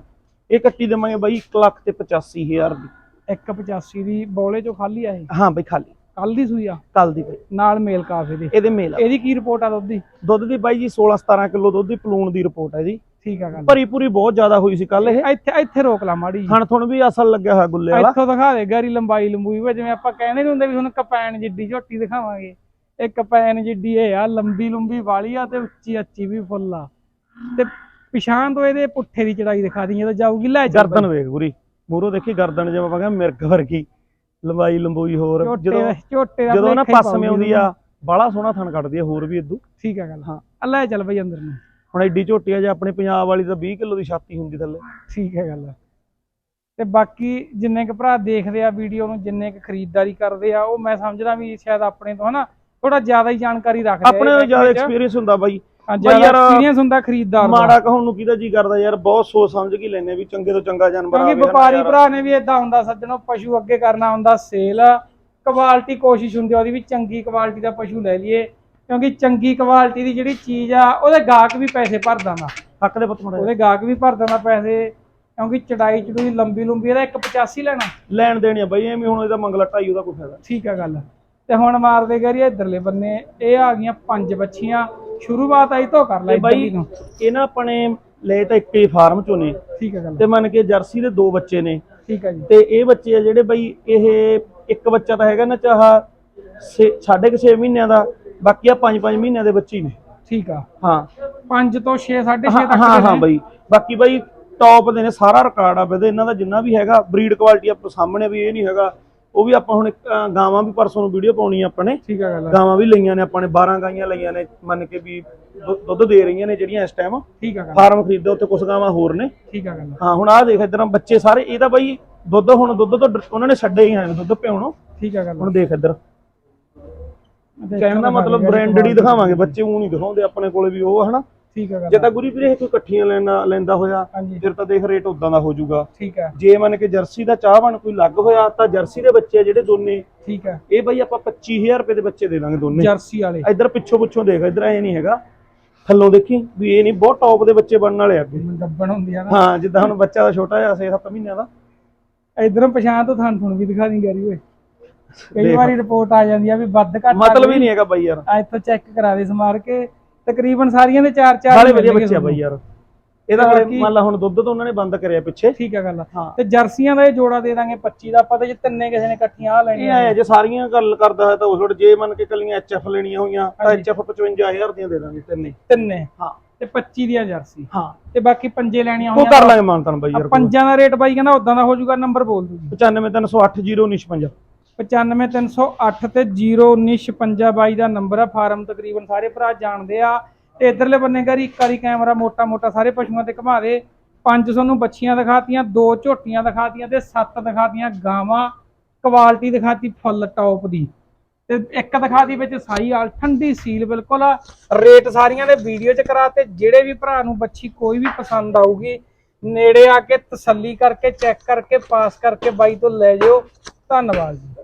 ਇਹ ਕੱਟੀ ਦੇਵਾਂਗੇ ਬਾਈ 1 ਲੱਖ ਤੇ 85000 ਦੀ। 185 ਦੀ ਬੋਲੇ ਚੋਂ ਖਾਲੀ ਆ ਇਹ? ਹਾਂ ਬਈ ਖਾਲੀ। ਕੱਲ ਦੀ ਸੂਈ ਆ? ਕੱਲ ਦੀ ਬਈ। ਨਾਲ ਮੇਲ ਕਾਫੇ ਦੇ ਇਹਦੇ ਮੇਲ ਆ। ਇਹਦੀ ਕੀ ਰਿਪੋਰਟ ਆ ਦੁੱਧ ਦੀ? ਦੁੱਧ ਦੀ ਬਾਈ ਜੀ 16 17 ਕਿਲੋ ਦੁੱਧ ਦੀ ਪਲੂਣ ਦੀ ਰਿਪੋਰਟ ਹੈ ਜੀ। ਠੀਕ ਆ ਗੱਲ। ਭਰੀ ਪੂਰੀ ਬਹੁਤ ਜ਼ਿਆਦਾ ਹੋਈ ਸੀ ਕੱਲ ਇਹ। ਇੱਥੇ ਇੱਥੇ ਰੋਕ ਲਾ ਮਾੜੀ। ਥਣ ਥੁਣ ਵੀ ਅਸਲ ਲੱਗਿਆ ਹੋਇਆ ਗੁੱਲੇ ਵਾਲਾ। ਇੱਥੋਂ ਦਿਖਾ ਦੇ ਗਾਰੀ ਲੰਬਾਈ ਲੰਬੂਈ ਵਾ ਜਿਵੇਂ ਆਪਾਂ ਕਹਿੰਦੇ ਨਹੀਂ ਹੁੰਦੇ ਵੀ ਤੁਹਾਨੂੰ ਕਪੈਨ ਜਿੱਡੀ ਝੋਟੀ ਦਿਖਾਵਾਂਗੇ। ਇਹ ਕਪੈਨ ਜਿੱਡੀ ਇਹ ਆ ਲੰਬੀ ਲੰਬੀ ਵਾਲੀ ਆ ਤੇ ਉੱਚੀ ਉੱਚੀ ਵੀ ਫੁੱਲ ਆ। ਤੇ ਪਿਛਾਂ ਤੋਂ ਇਹਦੇ ਪੁੱਠੇ ਦੀ ਚੜਾਈ ਦਿਖਾ ਦੀ ਜਦੋਂ ਜਾਊਗੀ ਲੈ ਚੱਲ ਗਰਦਨ ਵੇਖ ਗੁਰੀ ਮੂਰੋਂ ਦੇਖੀ ਗਰਦਨ ਜਿਵੇਂ ਆਪਾਂ ਕਹਿੰਦੇ ਮਿਰਗ ਵਰਗੀ ਲੰਬਾਈ ਲੰਬੂਈ ਹੋਰ ਜਦੋਂ ਝੋਟੇ ਦਾ ਜਦੋਂ ਨਾ ਪਸਮੇ ਆਉਂਦੀ ਆ ਬਾਲਾ ਸੋਹਣਾ ਥਣ ਕੱਢਦੀ ਆ ਹੋਰ ਵੀ ਇਦੂ। ਠੀਕ ਆ ਗੱਲ। ਹਾਂ। ਲੈ ਚੱਲ ਬਈ ਅੰਦਰ ਨੂੰ। ਹੁਣ ਐਡੀ ਝੋਟੀ ਆ ਜੇ ਆਪਣੇ ਪੰਜਾਬ ਵਾਲੀ ਤਾਂ 20 ਕਿਲੋ ਦੀ ਛਾਤੀ ਹੁੰਦੀ ਥੱਲੇ। ਠੀਕ ਹੈ ਗੱਲ। ਤੇ ਬਾਕੀ ਜਿੰਨੇ ਕੁ ਭਰਾ ਦੇਖਦੇ ਆ ਵੀਡੀਓ ਨੂੰ ਜਿੰਨੇ ਕੁ ਖਰੀਦਦਾਰੀ ਕਰਦੇ ਆ ਉਹ ਮੈਂ ਸਮਝਦਾ ਵੀ ਸ਼ਾਇਦ ਆਪਣੇ ਤੋਂ ਹਨਾ ਥੋੜਾ ਜ਼ਿਆਦਾ ਹੀ ਜਾਣਕਾਰੀ ਰੱਖਦੇ ਆ ਆਪਣੇ ਜ਼ਿਆਦਾ। ਐਕਸਪੀਰੀਅੰਸ ਹੁੰਦਾ ਬਾਈ। ਜ਼ਿਆਦਾ ਯਾਰ, ਐਕਸਪੀਰੀਅੰਸ ਹੁੰਦਾ ਖਰੀਦਦਾਰ ਦਾ। ਮਾੜਾ ਕਹਣ ਨੂੰ ਕਿਹਦਾ ਜੀ ਕਰਦਾ ਯਾਰ? ਬਹੁਤ ਸੋਚ ਸਮਝ ਕੇ ਲੈਨੇ ਵੀ ਚੰਗੇ ਤੋਂ ਚੰਗਾ ਜਾਨਵਰ ਕਿਉਂਕਿ ਆਵੇ ਨਾ ਵਪਾਰੀ। ਭਰਾ ਨੇ ਵੀ ਇਦਾਂ ਹੁੰਦਾ ਸੱਜਣੋ ਪਸ਼ੂ ਅੱਗੇ ਕਰਨਾ ਹੁੰਦਾ ਸੇਲ। ਕੁਆਲਿਟੀ ਕੋਸ਼ਿਸ਼ ਹੁੰਦੀ ਆ ਉਹਦੀ ਵੀ ਚੰਗੀ ਕੁਆਲਿਟੀ ਦਾ ਪਸ਼ੂ ਲੈ ਲਈਏ। ਕਿਉਂਕਿ ਚੰਗੀ ਕੁਆਲਿਟੀ ਦੀ ਜਿਹੜੀ ਚੀਜ਼ ਆ ਉਹਦੇ ਗਾਹਕ ਵੀ ਪੈਸੇ ਭਰ ਦਿੰਦਾ ਹੱਕ ਦੇ ਪੁੱਤ ਮੜਾ ਉਹਦੇ ਗਾਹਕ ਵੀ ਭਰ ਦਿੰਦਾ ਪੈਸੇ। ਕਿਉਂਕਿ ਚੜਾਈ ਚੜੂਈ ਲੰਬੀ ਲੰਬੀ ਇਹਦਾ 185 ਲੈਣਾ। ਲੈਣ ਦੇਣੀ ਆ ਬਾਈ ਐਵੇਂ ਹੁਣ ਇਹਦਾ ਮੰਗਲਾ ਢਾਈ ਉਹਦਾ ਕੋਈ ਫਾਇਦਾ। ਠੀਕ ਆ ਗੱਲ। ਤੇ ਹੁਣ ਮਾਰਦੇ ਗਰੀ ਇਧਰਲੇ ਬੰਨੇ। ਇਹ ਆ ਗਈਆਂ ਪੰਜ ਬੱਚੀਆਂ। ਸ਼ੁਰੂਆਤ ਆਈ ਤੋਂ ਕਰ ਲੈ ਬਾਈ ਇੱਧਰਲੀ ਨੂੰ। ਇਹ ਨਾ ਆਪਣੇ ਲੈ ਤਾਂ ਇੱਕ ਹੀ ਫਾਰਮ ਚੋਂ ਨੇ। ਠੀਕ ਗੱਲ। ਤੇ ਮੰਨ ਕੇ ਜਰਸੀ ਦੇ ਦੋ ਬੱਚੇ ਨੇ। ਠੀਕ ਆ ਜੀ। ਤੇ ਇਹ ਬੱਚੇ ਆ ਜਿਹੜੇ ਬਈ ਇਹ ਇੱਕ ਬੱਚਾ ਤਾਂ ਹੈਗਾ ਨਾ ਚਾਹ ਸਾਢੇ ਕੁ 6 ਮਹੀਨਿਆਂ ਦਾ ਬਾਕੀ ਆ 5-5 ਮਹੀਨਿਆਂ ਦੇ ਬੱਚੇ ਹੀ ਨੇ। ਠੀਕ ਆ। ਹਾਂ। 5 ਤੋਂ 6 6.5 ਹਾਂ ਤੱਕ ਹਾਂ ਹਾਂ। ਬਾਈ। ਬਾਕੀ ਬਾਈ ਟੌਪ ਦੇ ਨੇ ਸਾਰਾ ਰਿਕਾਰਡ ਆ। ਬਦੇ ਇਹਨਾਂ ਦਾ ਜਿੰਨਾ ਵੀ ਹੈਗਾ ਬਰੀਡ ਕੁਆਲਿਟੀ ਆਪਾਂ ਸਾਹਮਣੇ ਵੀ ਇਹ ਨਹੀਂ ਹੈਗਾ। ਉਹ ਵੀ ਆਪਾਂ ਹੁਣ ਗਾਵਾਂ ਵੀ ਪਰਸੋਂ ਨੂੰ ਵੀਡੀਓ ਪਾਉਣੀ ਆ ਆਪਾਂ ਨੇ ਠੀਕ ਆ ਗੱਲ ਆ। ਗਾਵਾਂ ਵੀ ਲਈਆਂ ਨੇ ਆਪਾਂ ਨੇ 12 ਗਾਈਆਂ ਲਈਆਂ ਨੇ ਮੰਨ ਕੇ ਵੀ ਦੁ- ਦੁੱਧ ਦੇ ਰਹੀਆਂ ਨੇ ਜਿਹੜੀਆਂ ਇਸ ਟਾਈਮ ਠੀਕ ਆ ਗੱਲ ਆ। ਫਾਰਮ ਖਰੀਦੇ ਉੱਥੇ ਕੁਝ ਗਾਵਾਂ ਹੋਰ ਨੇ ਠੀਕ ਆ ਗੱਲ ਆ। ਹਾਂ ਹੁਣ ਆਹ ਦੇਖ ਇਧਰ ਬੱਚੇ ਸਾਰੇ ਇਹ ਤਾਂ ਬਾਈ ਦੁੱਧ ਹੁਣ ਦੁੱਧ ਤੋਂ ਡਰ- ਉਹਨਾਂ ਨੇ ਛੱਡੇ ਹੀ ਆਏ ਦੁੱਧ ਪਿਉਣੋਂ ਠੀਕ ਆ ਗੱਲ ਆ। ਹੁਣ ਦੇਖ ਇਧਰ ਕਹਿਣ ਦਾ ਮਤਲਬ ਬ੍ਰਾਂਡਡ ਹੀ ਦਿਖਾਵਾਂਗੇ ਬੱਚੇ ਉਹ ਨਹੀਂ ਦਿਖਾਉਂਦੇ ਆਪਣੇ ਕੋਲੇ ਵੀ ਉਹ ਹਨਾ ਠੀਕ ਗੱਲ ਜੇ। ਤਾਂ ਗੁਰੀ ਵੀਰੇ ਇਹ ਕੋਈ ਇਕੱਠੀਆਂ ਲੈਣਾ ਲੈਂਦਾ ਹੋਇਆ ਫਿਰ ਤਾਂ ਦੇਖ ਰੇਟ ਉਦਾਂ ਦਾ ਹੋ ਜਾਊਗਾ। ਠੀਕ ਆ। ਜੇ ਮੰਨ ਕੇ ਜਰਸੀ ਦਾ ਚਾਹਵਾਨ ਕੋਈ ਲੱਗ ਹੋਇਆ ਤਾਂ ਜਰਸੀ ਦੇ ਬੱਚੇ ਜਿਹੜੇ ਦੋਨੇ। ਠੀਕ ਆ। ਇਹ ਬਈ ਆਪਾਂ 25000 ਰੁਪਏ ਦੇ ਬੱਚੇ ਦੇ ਦਾਂਗੇ ਦੋਨੇ। ਜਰਸੀ ਵਾਲੇ। ਇੱਧਰ ਪਿੱਛੋਂ ਪਿੱਛੋਂ ਦੇਖ ਇੱਧਰ ਐ ਨਹੀਂ ਹੈਗਾ। ਥੱਲੋਂ ਦੇਖੀ ਵੀ ਇਹ ਨਹੀਂ ਬਹੁਤ ਟੌਪ ਦੇ ਬੱਚੇ ਬਣਨ ਵਾਲੇ ਅੱਗੇ। ਗੱਬਣ ਹੁੰਦੀ ਆ ਨਾ। ਹਾਂ ਜਿੱਦਾਂ ਹੁਣ ਬੱਚਾ ਦਾ ਛੋਟਾ ਜਿਹਾ 6-7 ਮਹੀਨਿਆਂ ਦਾ। ਇਧਰੋਂ ਪਛਾਣ ਤੋਂ ਥਣ ਥਣ ਵੀ ਦਿਖਾ ਨਹੀਂ ਗਰੀ ਓਏ। ਕਈ। ਵਾਰੀ ਰਿਪੋਰਟ ਆ ਜਾਂਦੀ ਆ ਵੀ ਵੱਧ ਘੱਟ ਮਤਲਬ ਹੀ ਨਹੀਂ ਹੈਗਾ ਬਾਈ ਯਾਰ। ਆ ਇੱਥੋਂ ਚੈੱਕ ਕਰਾ ਦੇ ਸਮਾਰ ਕੇ ਤਕਰੀਬਨ ਸਾਰੀਆਂ ਦੇ ਚਾਰ ਚਾਰ ਹੀ ਵਧੀਆ ਬੱਚੇ ਆ ਬਾਈ ਯਾਰ। ਇਹਦਾ ਮੰਨ ਲਾ ਹੁਣ ਦੁੱਧ ਤਾਂ ਉਹਨਾਂ ਨੇ ਬੰਦ ਕਰਿਆ ਪਿੱਛੇ। ਠੀਕ ਆ ਗੱਲ ਆ। ਤੇ ਜਰਸੀਆਂ ਦਾ ਇਹ ਜੋੜਾ ਦੇ ਦਾਂਗੇ 25 ਦਾ ਆਪਾਂ ਤੇ ਜੇ ਤਿੰਨੇ ਕਿਸੇ ਨੇ ਇਕੱਠੀਆਂ ਆ ਇਹ ਲੈਣੀਆਂ ਆਇਆ ਜੇ ਸਾਰੀਆਂ ਗੱਲ ਕਰਦਾ ਹੈ ਤਾਂ ਉਸ ਵੇਲੇ ਜੇ ਮੰਨ ਕੇ ਕੱਲੀਆਂ ਐਚਐਫ ਲੈਣੀਆਂ ਹੋਈਆਂ ਤਾਂ। ਐਚਐਫ 55000 ਦੀਆਂ ਦੇ ਦਾਂਗੇ। ਤਿੰਨੇ। ਤਿੰਨੇ। ਹਾਂ। ਤੇ 25 ਦੀਆਂ ਜਰਸੀ। ਹਾਂ। ਤੇ ਬਾਕੀ ਪੰਜੇ ਲੈਣੀਆਂ ਉਹ ਕਰ ਲਾਂਗੇ ਮਾਨਤਨ ਬਾਈ ਆ ਯਾਰ ਪੰਜਾਂ ਦਾ ਰੇਟ ਬਾਈ ਕਹਿੰਦਾ ਉਦਾਂ ਦਾ ਹੋ ਜਾਊਗਾ ਨੰਬਰ ਬੋਲ ਦੂ ਜੀ 953080955 95308 ਤੇ 01956 ਬਾਈ ਦਾ ਨੰਬਰ ਆ, ਫਾਰਮ ਤਕਰੀਬਨ ਸਾਰੇ ਭਰਾ ਜਾਣਦੇ ਆ। ਤੇ ਇਧਰਲੇ ਬੰਨੇ ਕਰੀ, ਇੱਕ ਵਾਰੀ ਕੈਮਰਾ ਮੋਟਾ ਮੋਟਾ ਸਾਰੇ ਪਸ਼ੂਆਂ ਤੇ ਘੁਮਾ ਦੇ। ਪੰਜ ਤੁਹਾਨੂੰ ਬੱਚੀਆਂ ਦਿਖਾਤੀਆਂ, ਦੋ ਝੋਟੀਆਂ ਦਿਖਾਤੀਆਂ ਤੇ ਸੱਤ ਦਿਖਾਤੀਆਂ ਗਾਵਾਂ। ਕੁਆਲਿਟੀ ਦਿਖਾਤੀ ਫੁੱਲ ਟੌਪ ਦੀ। ਤੇ ਇੱਕ ਦਿਖਾਤੀ ਵਿੱਚ ਸਾਈ ਆਲ, ਠੰਡੀ ਸੀਲ ਬਿਲਕੁਲ ਰੇਟ ਸਾਰੀਆਂ ਦੇ ਵੀਡੀਓ ਚ ਕਰਾ ਤੇ, ਜਿਹੜੇ ਵੀ ਭਰਾ ਨੂੰ ਬੱਚੀ ਕੋਈ ਵੀ ਪਸੰਦ ਆਊਗੀ, ਨੇੜੇ ਆ ਕੇ ਤਸੱਲੀ ਕਰਕੇ, ਚੈੱਕ ਕਰਕੇ, ਪਾਸ ਕਰਕੇ ਬਾਈ ਤੋਂ ਲੈ ਜਿਓ। ਧੰਨਵਾਦ ਜੀ।